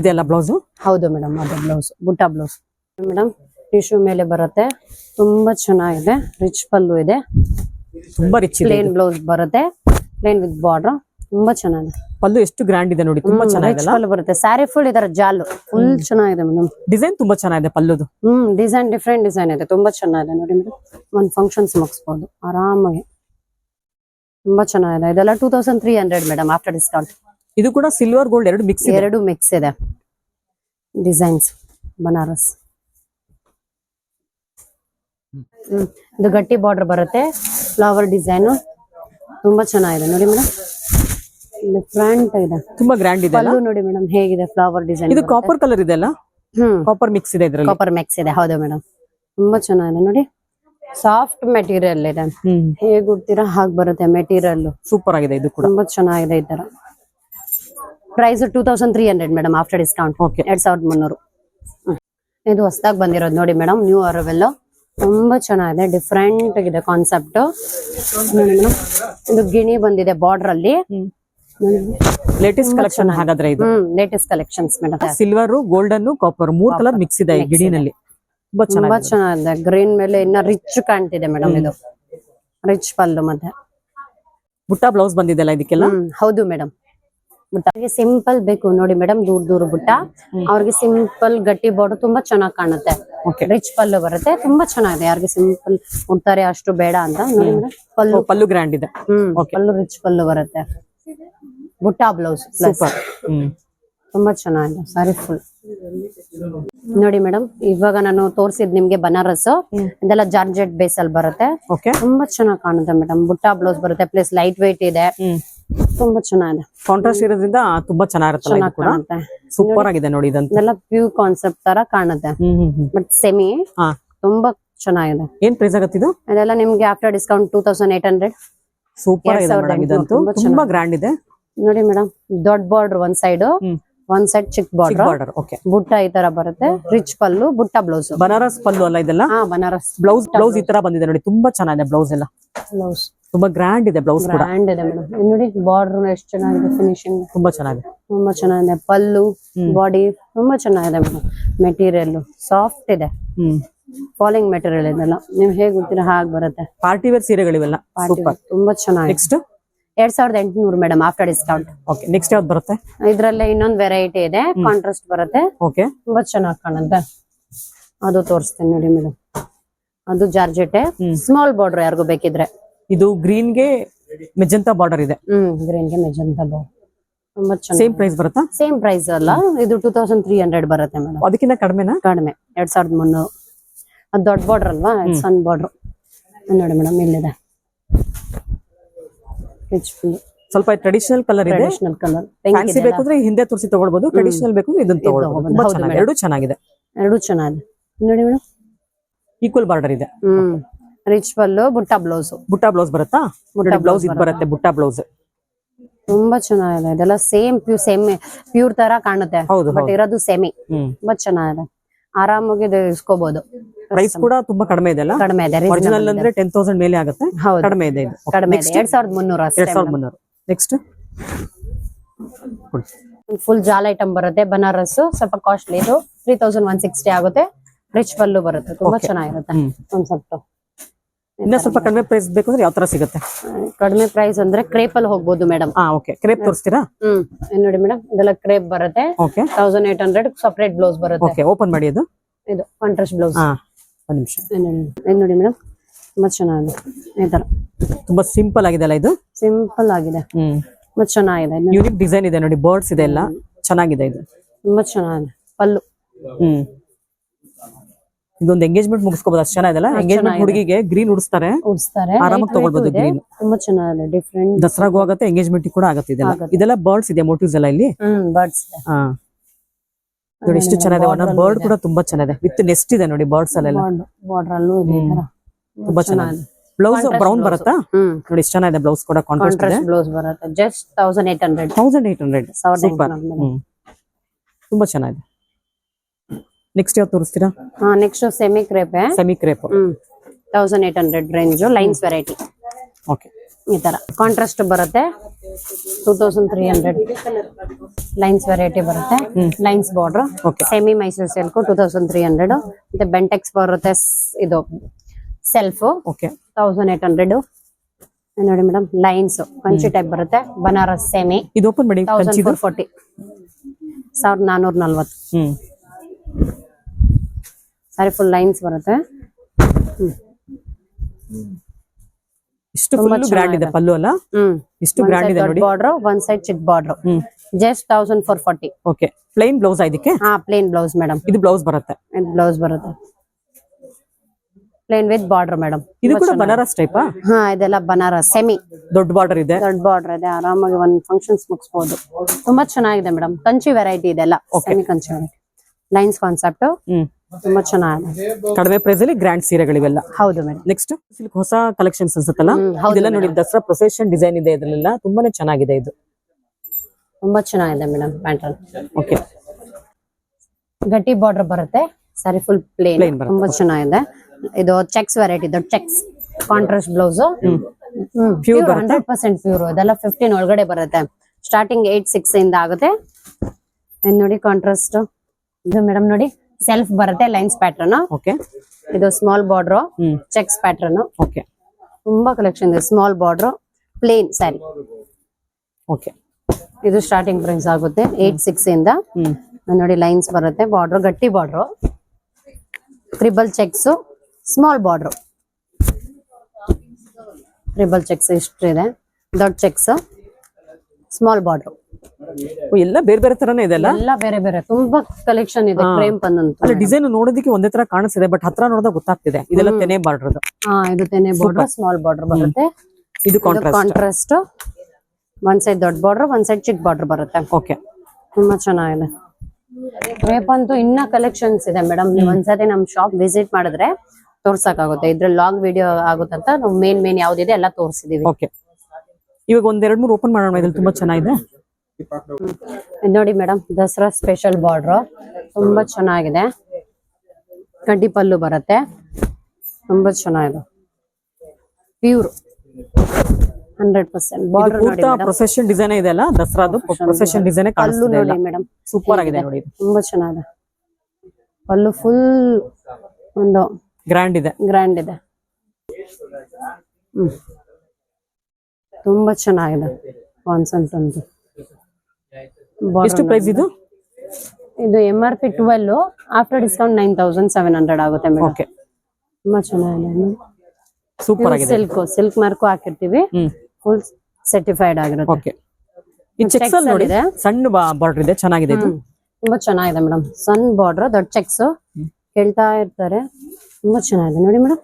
ಇದೆಲ್ಲ ಬ್ಲೌಸ್? ಹೌದು ಮೇಡಮ್ ಅದು ಬ್ಲೌಸ್ ಬುಟ್ಟ ಬ್ಲೌಸ್. ಮೇಡಮ್ ಟಿಶ್ಯೂ ಮೇಲೆ ಬರುತ್ತೆ. ತುಂಬಾ ಚೆನ್ನಾಗಿದೆ ರಿಚ್ ಪಲ್ಲು ಇದೆ. ತುಂಬಾ ರಿಚ್ ಪ್ಲೇನ್ ಬ್ಲೌಸ್ ಬರುತ್ತೆ. ಪ್ಲೇನ್ ವಿತ್ ಬಾರ್ಡರ್ ತುಂಬಾ ಚೆನ್ನಾಗಿದೆ. ಪಲ್ಲು ಎಷ್ಟು ಗ್ರ್ಯಾಂಡ್ ಇದೆ ನೋಡಿ ತುಂಬಾ ಚೆನ್ನಾಗಿದೆ ಪಲ್ಲು ಬರುತ್ತೆ. ಸ್ಯಾರಿ ಫುಲ್ ಇದರ ಜಾಲು. ಫುಲ್ ಚೆನ್ನಾಗಿದೆ ಮೇಡಮ್. ಡಿಸೈನ್ ತುಂಬಾ ಚೆನ್ನಾಗಿದೆ ಪಲ್ಲುದು. ಹ್ಮ್ ಡಿಸೈನ್ ಡಿಫ್ರೆಂಟ್ ಡಿಸೈನ್ ಇದೆ. ತುಂಬಾ ಚೆನ್ನಾಗಿದೆ ನೋಡಿ ಮೇಡಮ್. ಒಂದ್ ಫಂಕ್ಷನ್ಸ್ ಮುಗಿಸ್ಬೋದು. ಆರಾಮಾಗಿ. ತುಂಬಾ ಚೆನ್ನಾಗಿದೆ. ಇದೆಲ್ಲ two thousand three hundred madam after discount ಇದು ಕೂಡ ಸಿಲ್ವರ್ ಗೋಲ್ಡ್ ಎರಡು ಮಿಕ್ಸ್ ಎರಡು ಮಿಕ್ಸ್ ಇದೆ. ಡಿಸೈನ್ಸ್ ಬನಾರಸ್ ಇದು ಗಟ್ಟಿ ಬಾರ್ಡರ್ ಬರುತ್ತೆ. ಫ್ಲವರ್ ಡಿಸೈನ್ ತುಂಬಾ ಚೆನ್ನಾಗಿದೆ. ನೋಡಿ ಮೇಡಮ್ ಫ್ರಾಂಟ್ ಇದೆ. ತುಂಬಾ ಗ್ರ್ಯಾಂಡ್ ಇದೆ ನೋಡಿ ಮೇಡಮ್ ಹೇಗಿದೆ ಫ್ಲವರ್ ಡಿಸೈನ್ ಇದು ಕಾಪರ್ ಕಲರ್ ಇದೆ ಅಲ್ಲ? ಕಾಪರ್ ಮಿಕ್ಸ್ ಇದೆ ಇದ್ರಲ್ಲಿ. ಕಾಪರ್ ಮಿಕ್ಸ್ ಇದೆ. ಹೌದು ಮೇಡಮ್ ತುಂಬಾ ಚೆನ್ನಾಗಿದೆ. ನೋಡಿ ಸಾಫ್ಟ್ ಮೆಟೀರಿಯಲ್ ಇದೆ. ಹೇಗ್ ಉಡ್ತೀರಾ ಹಾಗೆ ಬರುತ್ತೆ ಮೆಟೀರಿಯಲ್ ಸೂಪರ್ ಆಗಿದೆ ಇದು ಕೂಡ. ತುಂಬಾ ಚೆನ್ನಾಗಿದೆ ಈ ತರ. Price two thousand three hundred madam after discount okay ಎರಡ್ ಸಾವಿರದ ಮುನ್ನೂರು. ಇದು ಹೊಸದಾಗಿ ಬಂದಿರೋದು ನೋಡಿ ಮೇಡಮ್ ನ್ಯೂ ಅರವೆಲ್ಲ ತುಂಬಾ ಚೆನ್ನಾಗಿದೆ ಡಿಫ್ರೆಂಟ್ ಆಗಿದೆ ಕಾನ್ಸೆಪ್ಟ್ ಇದು ಗಿಣಿ ಬಂದಿದೆ ಬಾರ್ಡರ್ ಅಲ್ಲಿ. ಲೇಟೆಸ್ಟ್ ಕಲೆಕ್ಷನ್ ಹಾಗಾದ್ರೆ ಇದು? Latest collections madam silver golden copper ಮೂರ್ ಕಲರ್ ಮಿಕ್ಸ್ ಇದೆ ಈ ಗಿಣಿನಲ್ಲಿ. ತುಂಬಾ ಚೆನ್ನಾಗಿದೆ. ಗ್ರೀನ್ ಮೇಲೆ ಇನ್ನ ರಿಚ್ ಕಾಣ್ತಿದೆ ಮೇಡಮ್ ಇದು. ರಿಚ್ ಪಲ್ಲು ಮತ್ತೆ. ಬುಟ್ಟ ಬ್ಲೌಸ್ ಬಂದಿದೆಲ್ಲ ಇದಕ್ಕೆಲ್ಲ? ಹೌದು ಮೇಡಮ್ ಬುಟ್ಟ ಅವ್ರಿಗೆ ಸಿಂಪಲ್ ಬೇಕು. ನೋಡಿ ಮೇಡಮ್ ದೂರ ದೂರ ಬುಟ್ಟ. ಅವ್ರಿಗೆ ಸಿಂಪಲ್ ಗಟ್ಟಿ ಬಾರ್ಡರ್ ತುಂಬಾ ಚೆನ್ನಾಗಿ ಕಾಣುತ್ತೆ. ರಿಚ್ ಪಲ್ಲು ಬರುತ್ತೆ. ತುಂಬಾ ಚೆನ್ನಾಗಿದೆ. ಯಾರಿಗೆ ಸಿಂಪಲ್ ಉಡ್ತಾರೆ ಅಷ್ಟು ಬೇಡ ಅಂತ. ನೋಡಿ ಪಲ್ಲು. ಪಲ್ಲು ಗ್ರ್ಯಾಂಡ್ ಇದೆ. ಹ್ಮ್. ಪಲ್ಲು ರಿಚ್ ಪಲ್ಲು ಬರುತ್ತೆ. ಬುಟ್ಟ ಬ್ಲೌಸ್ ಸೂಪರ್ ತುಂಬಾ ಚೆನ್ನಾಗಿದೆ. ಸಾರಿ ಫುಲ್ ನೋಡಿ ಮೇಡಮ್ ಇವಾಗ ನಾನು ತೋರಿಸಿದ್ ನಿಮ್ಗೆ ಬನಾರಸ್. ಇದೆಲ್ಲ ಜಾರ್ಜೆಟ್ ಬೇಸ್ ಅಲ್ಲಿ ಬರುತ್ತೆ. ಓಕೆ ತುಂಬಾ ಚೆನ್ನಾಗಿ ಕಾಣುತ್ತೆ ಮೇಡಮ್ ಬುಟ್ಟ ಬ್ಲೌಸ್ ಬರುತ್ತೆ. ಪ್ಲಸ್ ಲೈಟ್ ವೈಟ್ ಇದೆ ತುಂಬಾ ಚೆನ್ನಾಗಿದೆ. ಕಾಂಟ್ರಾಸ್ಟ್ ಇರೋದ್ರಿಂದ ತುಂಬಾ ಚೆನ್ನಾಗಿರುತ್ತೆ ಚೆನ್ನಾಗಿ ಕೂಡ. ಸೂಪರ್ ಆಗಿದೆ ನೋಡಿ ಇದಂತೆಲ್ಲ ಪ್ಯೂ ಕಾನ್ಸೆಪ್ಟ್ ತರ ಕಾಣುತ್ತೆ. ಬಟ್ ಸೆಮಿ ತುಂಬಾ ಚೆನ್ನಾಗಿದೆ. ಏನ್ ಪ್ರೈಸ್ ಆಗುತ್ತೆ ಇದು? ಅದೆಲ್ಲ ನಿಮ್ಗೆ after discount two thousand eight hundred super ಆಗಿದೆ ತುಂಬಾ ಗ್ರ್ಯಾಂಡ್ ಇದೆ. ನೋಡಿ ಮೇಡಮ್ ದೊಡ್ಡ ಬಾರ್ಡರ್ ಒಂದ್ ಸೈಡ್ ಒನ್ ಒಂದ್ ಸೈಡ್ ಚಿಕ್ ಬಾರ್ಡರ್ ಬಾರ್ಡರ್ ಓಕೆ ಬುಟ್ಟ ಈ ತರ ಬರುತ್ತೆ. ರಿಚ್ ಪಲ್ಲು ಬುಟ್ಟ ಬ್ಲೌಸ್ ಬನಾರಸ್ ಪಲ್ಲು ಅಲ್ಲ ಇದೆಲ್ಲ? ಬನಾರಸ್. ಬ್ಲೌಸ್ ಬ್ಲೌಸ್ ಈ ತರ ಬಂದಿದೆ ನೋಡಿ. ತುಂಬಾ ಚೆನ್ನಾಗಿದೆ ಬ್ಲೌಸ್ ಎಲ್ಲ. ಬ್ಲೌಸ್ ತುಂಬಾ ಗ್ರ್ಯಾಂಡ್ ಇದೆ ಬ್ಲೌಸ್ ಕೂಡ. ಗ್ರ್ಯಾಂಡ್ ಇದೆ ಮೇಡಮ್ ನೋಡಿ ಬಾರ್ಡರ್ ಎಷ್ಟು ಚೆನ್ನಾಗಿದೆ ಫಿನಿಶಿಂಗ್ ತುಂಬಾ ಚೆನ್ನಾಗಿದೆ. ತುಂಬಾ ಚೆನ್ನಾಗಿದೆ. ಪಲ್ಲು ಬಾಡಿ ತುಂಬಾ ಚೆನ್ನಾಗಿದೆ ಮೇಡಮ್ ಮೆಟೀರಿಯಲ್ ಸಾಫ್ಟ್ ಇದೆ. ಫಾಲಿಂಗ್ ಮೆಟೀರಿಯಲ್ ಇದೆಲ್ಲ. ನೀವು ಹೇಗೆ ಗೊತ್ತಿರೋ ಹಾಗೆ ಬರುತ್ತೆ. Party wear ಸೀರೆಗಳಿವೆಲ್ಲ. ಸೂಪರ್ ತುಂಬಾ ಚೆನ್ನಾಗಿದೆ. ನೆಕ್ಸ್ಟ್ ಎರಡ್ ಸಾವಿರದ ಎಂಟುನೂರು madam after discount okay next ಯಾವ್ದು ಬರುತ್ತೆ? ಇದರಲ್ಲೇ ಇನ್ನೊಂದು ವೆರೈಟಿ ಇದೆ. ಕಾಂಟ್ರಾಸ್ಟ್ ಬರುತ್ತೆ. ಓಕೆ ತುಂಬಾ ಚೆನ್ನಾಗಿ ಕಾಣುತ್ತೆ. ಅದು ತೋರಿಸ್ತೀನಿ ನೋಡಿ ಮೇಡಮ್ ಅದು ಜಾರ್ಜೆಟೆ ಸ್ಮಾಲ್ ಬಾರ್ಡರ್ ಯಾರಿಗೂ ಬೇಕಿದ್ರೆ. ಇದು ಗ್ರೀನ್ಗೆ ಮೆಜಂತಾ ಬಾರ್ಡರ್ ಇದೆ. ಹ್ಮ್ ಗ್ರೀನ್ಗೆ ಮೆಜಂತ ಬಾರ್ಡರ್ ತುಂಬಾ ಸೇಮ್ ಪ್ರೈಸ್ ಬರುತ್ತಾ? ಸೇಮ್ ಪ್ರೈಸ್ ಅಲ್ಲ. ಇದು ಟೂ ತೌಸಂಡ್ ತ್ರೀ ಹಂಡ್ರೆಡ್ ಬರುತ್ತೆ ಮೇಡಮ್ ಅದಕ್ಕಿಂತ ಕಡಿಮೆನಾ? ಕಡಿಮೆ. ಎರಡ್ ಸಾವಿರದ ಮುನ್ನೂರು. ಅದು ದೊಡ್ಡ ಬಾರ್ಡರ್ ಅಲ್ವಾ? ಸಣ್ಣ ಬಾರ್ಡರ್ ನೋಡಿ ಮೇಡಮ್ ಇಲ್ಲಿದೆ. ಸ್ವಲ್ಪ ಟ್ರೆಡಿಷನಲ್ ಕಲರ್ ಇದೆ. ಟ್ರೆಡಿಷನಲ್ ಕಲರ್ ಫ್ಯಾನ್ಸಿ ಬೇಕಂದ್ರೆ ಹಿಂದೆ ತೋರಿಸಿ ತಗೊಳ್ಬಹುದು ಟ್ರೆಡಿಷನಲ್ ಬೇಕು ಇದನ್ನ ತಗೊಳ್ಬಹುದು ತುಂಬಾ ಹೌದು ಚೆನ್ನಾಗಿದೆ. ಎರಡು ಚೆನ್ನಾಗಿದೆ. ಎರಡು ಚೆನ್ನಾಗಿದೆ. ನೋಡಿ ಮೇಡಮ್ ಈಕ್ವಲ್ ಬಾರ್ಡರ್ ಇದೆ. ಹ್ಮ್. ರಿಚ್ ಪಲ್ಲು ಬುಟ್ಟ ಬ್ಲೌಸ್ ಬುಟ್ಟ ಬ್ಲೌಸ್ ಬರುತ್ತಾ? ಬುಟ್ಟ ಬ್ಲೌಸ್ ಇದು ಬರುತ್ತೆ. ಬುಟ್ಟ ಬ್ಲೌಸ್ ತುಂಬಾ ಚೆನ್ನಾಗಿದೆ. ಇದೆಲ್ಲ ಸೇಮ್ ಪ್ಯೂ ಸೇಮ್ ಪ್ಯೂರ್ ತರ ಕಾಣುತ್ತೆ. ಹೌದು, ಬಟ್ ಇರೋದು ಸೆಮಿ ತುಂಬಾ ಚೆನ್ನಾಗಿದೆ. ಆರಾಮಾಗಿ ಇದು ಇಸ್ಕೋಬಹುದು ಪ್ರೈಸ್ ಕೂಡ ತುಂಬಾ ಕಡಿಮೆ ಇದೆ ಅಲ್ಲ? ಕಡಿಮೆ ಇದೆ ಒರಿಜಿನಲ್ ಅಂದ್ರೆ ಟೆನ್ ತೌಸಂಡ್ ಮೇಲೆ ಆಗುತ್ತೆ. ಕಡಿಮೆ ಇದೆ ಇದು. ಕಡಿಮೆ ಇದೆ. ಎರಡ್ ಸಾವಿರದ ಮುನ್ನೂರು ಎರಡ್ ಅಷ್ಟೇ ಸಾವಿರದ ಮುನ್ನೂರು. ನೆಕ್ಸ್ಟ್ ಫುಲ್ ಜಾಲ್ ಐಟಮ್ ಬರುತ್ತೆ. ಬನಾರಸ್ ಸ್ವಲ್ಪ ಕಾಸ್ಟ್ಲಿ ಇದು. ತ್ರೀ ತೌಸಂಡ್ ಒನ್ ಸಿಕ್ಸ್ಟಿ ಆಗುತ್ತೆ. ರಿಚ್ ಪಲ್ಲು ಬರುತ್ತೆ. ತುಂಬಾ ಚೆನ್ನಾಗಿರುತ್ತೆ. ಒಂದ್ ಕಾನ್ಸೆಪ್ಟ್ ಇನ್ನ ಸ್ವಲ್ಪ ಕಡಿಮೆ ಪ್ರೈಸ್ ಬೇಕು ಅಂದ್ರೆ ಯಾವ ತರ ಸಿಗುತ್ತೆ? ಕಡಿಮೆ ಪ್ರೈಸ್ ಅಂದ್ರೆ ಕ್ರೇಪ್ ಅಲ್ಲಿ ಹೋಗ್ಬೋದು ಮೇಡಮ್ ಹಾ ಓಕೆ ಕ್ರೇಪ್ ತೋರಿಸ್ತೀರಾ? ಹ್ಮ್. ನೋಡಿ ಮೇಡಮ್ ಇದೆಲ್ಲ ಕ್ರೇಪ್ ಬರುತ್ತೆ. Okay thousand eight hundred separate blouse ಬರುತ್ತೆ. ಓಕೆ ಓಪನ್ ಮಾಡಿ ಅದು. ಇದು ಕಾಂಟ್ರಾಸ್ಟ್ ಬ್ಲೌಸ್ ಹಾ ಒಂದ್ ನಿಮಿಷ. ನೋಡಿ ಮೇಡಮ್ ತುಂಬಾ ಚೆನ್ನಾಗಿದೆ. ಈ ತರ. ತುಂಬಾ ಸಿಂಪಲ್ ಆಗಿದೆ ಅಲ್ಲ ಇದು? ಸಿಂಪಲ್ ಆಗಿದೆ. ಹ್ಮ್. ತುಂಬಾ ಚೆನ್ನಾಗಿದೆ. ಯೂನಿಕ್ ಡಿಸೈನ್ ಇದೆ ನೋಡಿ ಬರ್ಡ್ಸ್ ಇದೆ ಎಲ್ಲ. ಚೆನ್ನಾಗಿದೆ ಇದು. ತುಂಬಾ ಚೆನ್ನಾಗಿದೆ. ಪಲ್ಲು. ಹ್ಮ್. ಇದೊಂದು ಎಂಗೇಜ್ಮೆಂಟ್ ಮುಗಿಸ್ಕೋಬಹುದು ಅಷ್ಟು ಚೆನ್ನಾಗಿದೆಲ್ಲ ಎಂಗೇಜ್ಮೆಂಟ್ ಹುಡುಗಿಗೆ ಗ್ರೀನ್ ಉಡಿಸ್ತಾರೆ. ಉಡ್ಸ್ತಾರೆ. ಆರಾಮಾಗಿ ತಗೊಳ್ಬಹುದು ಗ್ರೀನ್ ತುಂಬಾ ಚೆನ್ನಾಗಿದೆ ಡಿಫ್ರೆಂಟ್ ದಸರಾಗೂ ಆಗತ್ತೆ ಎಂಗೇಜ್ಮೆಂಟ್ ಕೂಡ ಆಗತ್ತೆ ಇದೆಲ್ಲ. ಇದೆಲ್ಲ ಬರ್ಡ್ಸ್ ಇದೆ ಮೋಟಿವ್ಸ್ ಎಲ್ಲ ಇಲ್ಲಿ. ಬರ್ಡ್ಸ್ ಹಾ. ನೋಡಿ ಎಷ್ಟು ಚೆನ್ನಾಗಿದೆ. ಒಂದೊಂದು ಬರ್ಡ್ ಕೂಡ ತುಂಬಾ ಚೆನ್ನಾಗಿದೆ. ವಿತ್ ನೆಸ್ಟ್ ಇದೆ ನೋಡಿ ಬರ್ಡ್ಸ್ ಅಲ್ಲೆಲ್ಲ. ಬಾರ್ಡರ್ ಅಲ್ಲೂ ಇದೆ ಈ ತರ. ತುಂಬಾ ಚೆನ್ನಾಗಿದೆ. ಬ್ಲೌಸ್ ಬ್ರೌನ್ ಬರುತ್ತಾ? ನೋಡಿ ಎಷ್ಟು ಚೆನ್ನಾಗಿದೆ ಬ್ಲೌಸ್ ಕೂಡ ಕಾಂಟ್ರಾಸ್ಟ್ ಇದೆ. ಬ್ಲೌಸ್ ಬರುತ್ತೆ. Just thousand eight hundred thousand eight hundred ಸಾವಿರದ ಸೂಪರ್ ಎಂಟುನೂರು ಹ್ಮ್. ತುಂಬಾ ಚೆನ್ನಾಗಿದೆ. ನೆಕ್ಸ್ಟ್ ಯಾವ್ದು ತೋರಿಸ್ತೀರಾ? ಹಾ next semi crepe semi crepe thousand eight hundred range lines variety okay ಈ ತರ. ಕಾಂಟ್ರಾಸ್ಟ್ ಬರುತ್ತೆ. Two thousand three hundred lines variety ಬರುತ್ತೆ. Lines border okay semi Mysore silk two thousand three hundred ಮತ್ತೆ ಬೆಂಟೆಕ್ಸ್ ಬರುತ್ತೆ. ಇದು self okay thousand eight hundred ನೋಡಿ madam lines Kanchi type ಬರುತ್ತೆ. Banaras semi ಇದು ಓಪನ್ ಮಾಡಿ ತೌಸಂಡ್ ಫೋರ್ ಫೋರ್ಟಿ ಸಾವಿರದ ನಾನೂರ ನಲ್ವತ್ತು. ಸಾರಿ ಫುಲ್ ಲೈನ್ಸ್ ಬರುತ್ತೆ. ಇಷ್ಟು ಫುಲ್ ಗ್ರ್ಯಾಂಡ್ ಇದೆ ಪಲ್ಲು ಅಲ್ಲ? ಹ್ಮ್. ಇಷ್ಟು ಗ್ರ್ಯಾಂಡ್ ಇದೆ ನೋಡಿ. ಬಾರ್ಡರ್ ಒಂದ್ ಸೈಡ್ ಚಿಕ್ border just thousand four forty okay plain blouse ಇದಕ್ಕೆ? ಹಾ ಪ್ಲೇನ್ ಬ್ಲೌಸ್ ಮೇಡಮ್ ಇದು ಬ್ಲೌಸ್ ಬರುತ್ತೆ. ಬ್ಲೌಸ್ ಬರುತ್ತೆ. ಪ್ಲೇನ್ ವಿತ್ ಬಾರ್ಡರ್ ಮೇಡಮ್ ಇದು ಕೂಡ ಬನಾರಸ್ ಟೈಪಾ ಹಾ ಇದೆಲ್ಲ ಬನಾರಸ್ ಸೆಮಿ ದೊಡ್ಡ ಬಾರ್ಡರ್ ಇದೆ. ದೊಡ್ಡ ಬಾರ್ಡರ್ ಇದೆ. ಆರಾಮಾಗಿ ಒಂದ್ ಫಂಕ್ಷನ್ಸ್ ಮುಗಿಸ್ಬೋದು. ತುಂಬಾ ಚೆನ್ನಾಗಿದೆ ಮೇಡಮ್ ಕಂಚಿ ವೆರೈಟಿ ಇದೆಲ್ಲ. Semi Kanchi variety lines concept hmm. ತುಂಬಾ ಚೆನ್ನಾಗಿದೆ. ಕಡಿಮೆ ಪ್ರೈಸ್ ಅಲ್ಲಿ ಗ್ರ್ಯಾಂಡ್ ಸೀರೆಗಳಿವೆಲ್ಲ. ಹೌದು ಮೇಡಮ್. ನೆಕ್ಸ್ಟ್ ಸಿಲ್ಕ್ ಹೊಸ ಕಲೆಕ್ಷನ್ಸ್ ಅನ್ಸುತ್ತಲ್ಲ? ಇದೆಲ್ಲ ನೋಡಿ ದಸರಾ ಪ್ರೊಸೆಷನ್ ಡಿಸೈನ್ ಇದೆ ಇದರಲ್ಲೆಲ್ಲ ತುಂಬಾನೇ ಚೆನ್ನಾಗಿದೆ ಇದು. ತುಂಬಾ ಚೆನ್ನಾಗಿದೆ ಮೇಡಮ್ ಪ್ಯಾಂಟರ್ನ್ ಓಕೆ ಗಟ್ಟಿ ಬಾರ್ಡರ್ ಬರುತ್ತೆ ಸಾರಿ ಫುಲ್ ಪ್ಲೇನ್ ತುಂಬಾ ಚೆನ್ನಾಗಿದೆ. ಇದು ಚೆಕ್ಸ್ ವೆರೈಟಿ ದೊಡ್ಡ checks contrast blouse pure? Hundred percent pure ಅದೆಲ್ಲ ಫಿಫ್ಟೀನ್ ಒಳಗಡೆ ಬರುತ್ತೆ. ಸ್ಟಾರ್ಟಿಂಗ್ ಏಟ್ ಸಿಕ್ಸ್ ಇಂದ ಆಗುತ್ತೆ. ಇನ್ ನೋಡಿ ಕಾಂಟ್ರಾಸ್ಟ್ ಇದು ಮೇಡಮ್ ನೋಡಿ ಸೆಲ್ಫ್ ಬರುತ್ತೆ ಲೈನ್ಸ್ ಪ್ಯಾಟರ್ನ್ ಓಕೆ ಇದು small border checks pattern okay ತುಂಬಾ ಕಲೆಕ್ಷನ್ ಇದೆ small border plain sari okay ಇದು ಸ್ಟಾರ್ಟಿಂಗ್ ಪ್ರೈಸ್ ಆಗುತ್ತೆ ಏಟ್ ಸಿಕ್ಸ್ ಇಂದ. ನೋಡಿ ಲೈನ್ಸ್ ಬರುತ್ತೆ ಬಾರ್ಡರ್ ಗಟ್ಟಿ border triple checks small border triple checks ಇಷ್ಟು ಇದೆ ದೊಡ್ಡ ಚೆಕ್ಸ್ ಸ್ಮಾಲ್ ಬಾರ್ಡರ್ ಎಲ್ಲ ಬೇರೆ ಬೇರೆ ತರನೇ ಇದೆ ಅಲ್ಲ? ಎಲ್ಲ ಬೇರೆ ಬೇರೆ. ತುಂಬಾ ಕಲೆಕ್ಷನ್ ಇದೆ ಕ್ರೇಮ್ ಪನ್ನಂತ ಅಲ್ಲ ಡಿಸೈನ್ ನೋಡೋದಕ್ಕೆ ಒಂದೇ ತರ ಕಾಣಿಸ್ತಿದೆ ಬಟ್ ಹತ್ರ ನೋಡಿದಾಗ ಗೊತ್ತಾಗ್ತಿದೆ. ಇದೆಲ್ಲ ತೆನೆ ಬಾರ್ಡರ್ ಹಾ ಇದು ತೆನೆ ಬಾರ್ಡರ್ ಸ್ಮಾಲ್ ಬಾರ್ಡರ್ ಬರುತ್ತೆ. ಇದು ಕಾಂಟ್ರಾಸ್ಟ್ ಒನ್ ಒಂದ್ ಸೈಡ್ ದೊಡ್ಡ ಬಾರ್ಡರ್ ಒನ್ ಸೈಡ್ ಚಿಕ್ಕ ಬಾರ್ಡರ್ ಬರುತ್ತೆ. ಓಕೆ ತುಂಬಾ ಚೆನ್ನಾಗಿದೆ. ಕ್ರೇಪ್ ಅಂತೂ ಇನ್ನ ಕಲೆಕ್ಷನ್ಸ್ ಇದೆ ಮೇಡಮ್ ನೀವು ಒಂದ್ಸತಿ ನಮ್ ಶಾಪ್ ವಿಸಿಟ್ ಮಾಡಿದ್ರೆ ತೋರ್ಸಕ್ಕಾಗುತ್ತೆ. ಇದ್ರ ಲಾಂಗ್ ವಿಡಿಯೋ ಆಗುತ್ತಂತ ನಾವು ಮೇನ್ ಮೇನ್ ಯಾವ್ದಿದೆ ಎಲ್ಲ ತೋರಿಸಿದೀವಿ. ಓಕೆ ಇವಾಗ ಒಂದ್ ಎರಡ್ ಮೂರು ಓಪನ್ ಮಾಡೋಣ ಇದ್ರಲ್ಲಿ ತುಂಬಾ ಚೆನ್ನಾಗಿದೆ. ಇದ್ ನೋಡಿ ಮೇಡಮ್ ದಸರಾ ಸ್ಪೆಷಲ್ ಬಾರ್ಡರ್ ತುಂಬಾ ಚೆನ್ನಾಗಿದೆ. ಕಡ್ಡಿ ಪಲ್ಲು ಬರುತ್ತೆ. ತುಂಬಾ ಚೆನ್ನಾಗಿದೆ. ಪ್ಯೂರ್ ಹಂಡ್ರೆಡ್ ಪರ್ಸೆಂಟ್ ಬಾರ್ಡರ್ ನೋಡಿ ಪ್ರೊಸೆಷನ್ ಡಿಸೈನ್ ಇದೆ ಅಲ್ಲ? ದಸರಾದು ಪ್ರೊಸೆಷನ್ ಡಿಸೈನ್ ಪಲ್ಲು ನೋಡಿ ಮೇಡಮ್. ಸೂಪರ್ ಆಗಿದೆ ನೋಡಿ ತುಂಬಾ ಚೆನ್ನಾಗಿದೆ. ಪಲ್ಲು ಫುಲ್ ಒಂದು ಗ್ರ್ಯಾಂಡ್ ಇದೆ. ಗ್ರ್ಯಾಂಡ್ ಇದೆ. ಹ್ಮ್. ತುಂಬಾ ಚೆನ್ನಾಗಿದೆ. ಕಾನ್ಸೆಂಟ್ ಅಂತೂ ಎಷ್ಟು ಪ್ರೈಸ್ ಇದು? ಇದು M R P twelve after discount nine thousand seven hundred ಆಗುತ್ತೆ ಮೇಡಮ್ ಓಕೆ ತುಂಬಾ ಚೆನ್ನಾಗಿದೆ ಸೂಪರ್ ಆಗಿದೆ. ಸಿಲ್ಕ್ ಸಿಲ್ಕ್ ಮಾರ್ಕು ಹಾಕಿರ್ತೀವಿ. ಫುಲ್ ಸರ್ಟಿಫೈಡ್ ಆಗಿರುತ್ತೆ. ಓಕೆ ಈ ಚೆಕ್ಸ್ ನೋಡಿ ಸಣ್ಣ ಬಾರ್ಡರ್ ಇದೆ ಚೆನ್ನಾಗಿದೆ ಇದು. ತುಂಬಾ ಚೆನ್ನಾಗಿದೆ ಮೇಡಮ್ ಸಣ್ಣ ಬಾರ್ಡರ್ ದೊಡ್ಡ ಚೆಕ್ಸ್ ಕೇಳ್ತಾ ಇರ್ತಾರೆ. ತುಂಬಾ ಚೆನ್ನಾಗಿದೆ. ನೋಡಿ ಮೇಡಮ್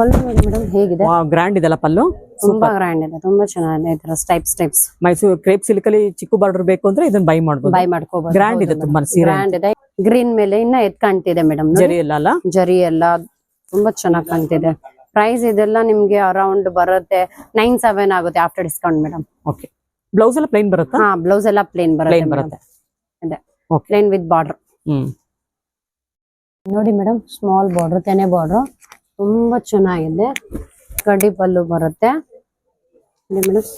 ಪಲ್ಲು ಮೇಡಮ್ ಹೇಗಿದೆ? ಗ್ರ್ಯಾಂಡ್ ಇದೆಲ್ಲ ಪಲ್ಲು? ತುಂಬಾ ಗ್ರ್ಯಾಂಡ್ ಇದೆ ತುಂಬಾ ಚೆನ್ನಾಗಿದೆ stripes types Mysuru crepe silk ಅಲ್ಲಿ ಚಿಕ್ಕ ಬಾರ್ಡರ್ ಬೇಕು ಅಂದ್ರೆ ಇದನ್ನ ಬೈ ಮಾಡಬಹುದು ಬೈ ಮಾಡ್ಕೋಬಹುದು ಗ್ರ್ಯಾಂಡ್ ಇದೆ ತುಂಬಾ ಗ್ರ್ಯಾಂಡ್ ಇದೆ. ಗ್ರೀನ್ ಮೇಲೆ ಇನ್ನ ಎತ್ ಕಾಣ್ತಿದೆ ಮೇಡಮ್ ಜರಿ ಎಲ್ಲ ಅಲ್ಲ? ಜರಿ ಎಲ್ಲ ತುಂಬಾ ಚೆನ್ನಾಗಿ ಕಾಣ್ತಿದೆ. ಪ್ರೈಸ್ ಇದೆಲ್ಲ ನಿಮ್ಗೆ ಅರೌಂಡ್ ಬರುತ್ತೆ ನೈನ್ ಸೆವೆನ್ ಆಗುತ್ತೆ after discount madam okay blouse ಎಲ್ಲ ಪ್ಲೇನ್ ಬರುತ್ತಾ? ಹಾ ಬ್ಲೌಸ್ ಎಲ್ಲ ಪ್ಲೇನ್ ಬರುತ್ತೆ ಪ್ಲೇನ್ ಬರುತ್ತೆ. Okay. ಪ್ಲೇನ್ ವಿತ್ ಬಾರ್ಡರ್ ಹ್ಮ್. ನೋಡಿ ಮೇಡಮ್ ಸ್ಮಾಲ್ ಬಾರ್ಡರ್ ತೆನೆ ಬಾರ್ಡರ್ ತುಂಬಾ ಚೆನ್ನಾಗಿದೆ. ಕಡ್ಡಿ ಪಲ್ಲು ಬರುತ್ತೆ. ಮೇಡಮ್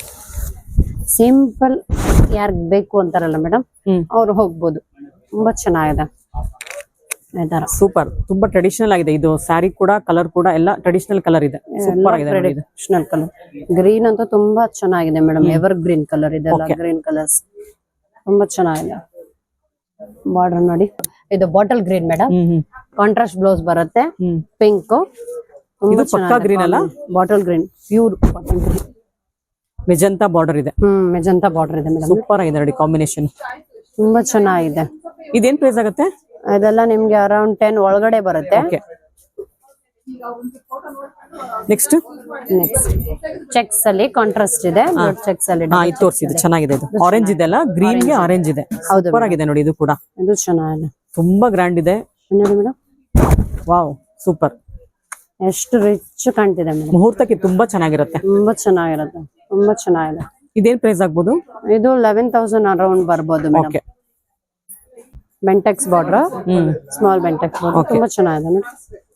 ಸಿಂಪಲ್ ಯಾರ್ಗ್ ಬೇಕು ಅಂತಾರಲ್ಲ ಮೇಡಮ್ ಅವ್ರು ಹೋಗ್ಬೋದು. ತುಂಬಾ ಚೆನ್ನಾಗಿದೆ. ಸೂಪರ್. ತುಂಬಾ ಟ್ರೆಡಿಷನಲ್ ಆಗಿದೆ. ಇದು ಸ್ಯಾರಿ ಕೂಡ ಕಲರ್ ಕೂಡ ಎಲ್ಲ ಟ್ರೆಡಿಷನಲ್ ಕಲರ್ ಇದೆ. ಸೂಪರ್ ಆಗಿದೆ ಟ್ರೆಡಿಷನಲ್ ಕಲರ್ ಗ್ರೀನ್ ಅಂತ ತುಂಬಾ ಚೆನ್ನಾಗಿದೆ ಮೇಡಮ್ ಎವರ್ ಗ್ರೀನ್ ಕಲರ್ ಇದೆ. ಗ್ರೀನ್ ಕಲರ್ಸ್ ತುಂಬಾ ಚೆನ್ನಾಗಿದೆ. ಬಾರ್ಡರ್ ನೋಡಿ. ಇದು bottle green madam contrast blouse ಬರುತ್ತೆ. ಪಿಂಕ್ ಇದು ಪಕ್ಕಾ ಗ್ರೀನ್ ಅಲ್ಲ? Bottle green pure bottle green magenta border ಇದೆ. ಹ್ಮ್ ಮೆಜಂತಾ ಬಾರ್ಡರ್ ಇದೆ ಮೇಡಮ್ ಸೂಪರ್ ಆಗಿದೆ ನೋಡಿ ಕಾಂಬಿನೇಷನ್ ತುಂಬಾ ಚೆನ್ನಾಗಿದೆ. ಇದೇನ್ ಪ್ರೈಸ್ ಆಗುತ್ತೆ? ಇದೆಲ್ಲ ನಿಮ್ಗೆ ಅರೌಂಡ್ ಟೆನ್ ಒಳಗಡೆ ಬರುತ್ತೆ. ನೆಕ್ಸ್ಟ್ ನೆಕ್ಸ್ಟ್ ಚೆಕ್ಸ್ ಅಲ್ಲಿ ಕಾಂಟ್ರಾಸ್ಟ್ ಇದೆ. ಚೆಕ್ಸ್ ಅಲ್ಲಿ ಹಾ ಇದು ಚೆನ್ನಾಗಿದೆ ಇದು. ಆರೆಂಜ್ ಇದೆ ಅಲ್ಲ? ಗ್ರೀನ್ಗೆ ಆರೆಂಜ್ ಇದೆ. ಹೌದು ಸೂಪರ್ ಆಗಿದೆ ನೋಡಿ ಇದು ಕೂಡ. ಇದು ಚೆನ್ನಾಗಿದೆ. ತುಂಬಾ ಗ್ರ್ಯಾಂಡ್ ಇದೆ. ನೋಡಿ ಮೇಡಮ್? ವಾವ್ ಸೂಪರ್ ಎಷ್ಟು ರಿಚ್ ಕಾಣ್ತಿದೆ ಮೇಡಮ್. ಮುಹೂರ್ತಕ್ಕೆ ತುಂಬಾ ಚೆನ್ನಾಗಿರುತ್ತೆ. ತುಂಬಾ ಚೆನ್ನಾಗಿರುತ್ತೆ. ತುಂಬಾ ಚೆನ್ನಾಗಿದೆ. ಇದೇನ್ ಪ್ರೈಸ್ ಆಗ್ಬೋದು? ಇದು ಲೆವೆನ್ ತೌಸಂಡ್ ಅರೌಂಡ್ ಬರ್ಬೋದು madam. Okay Bentex border small Bentex border ತುಂಬಾ ಚೆನ್ನಾಗಿದೆ. ನೋಡಿ.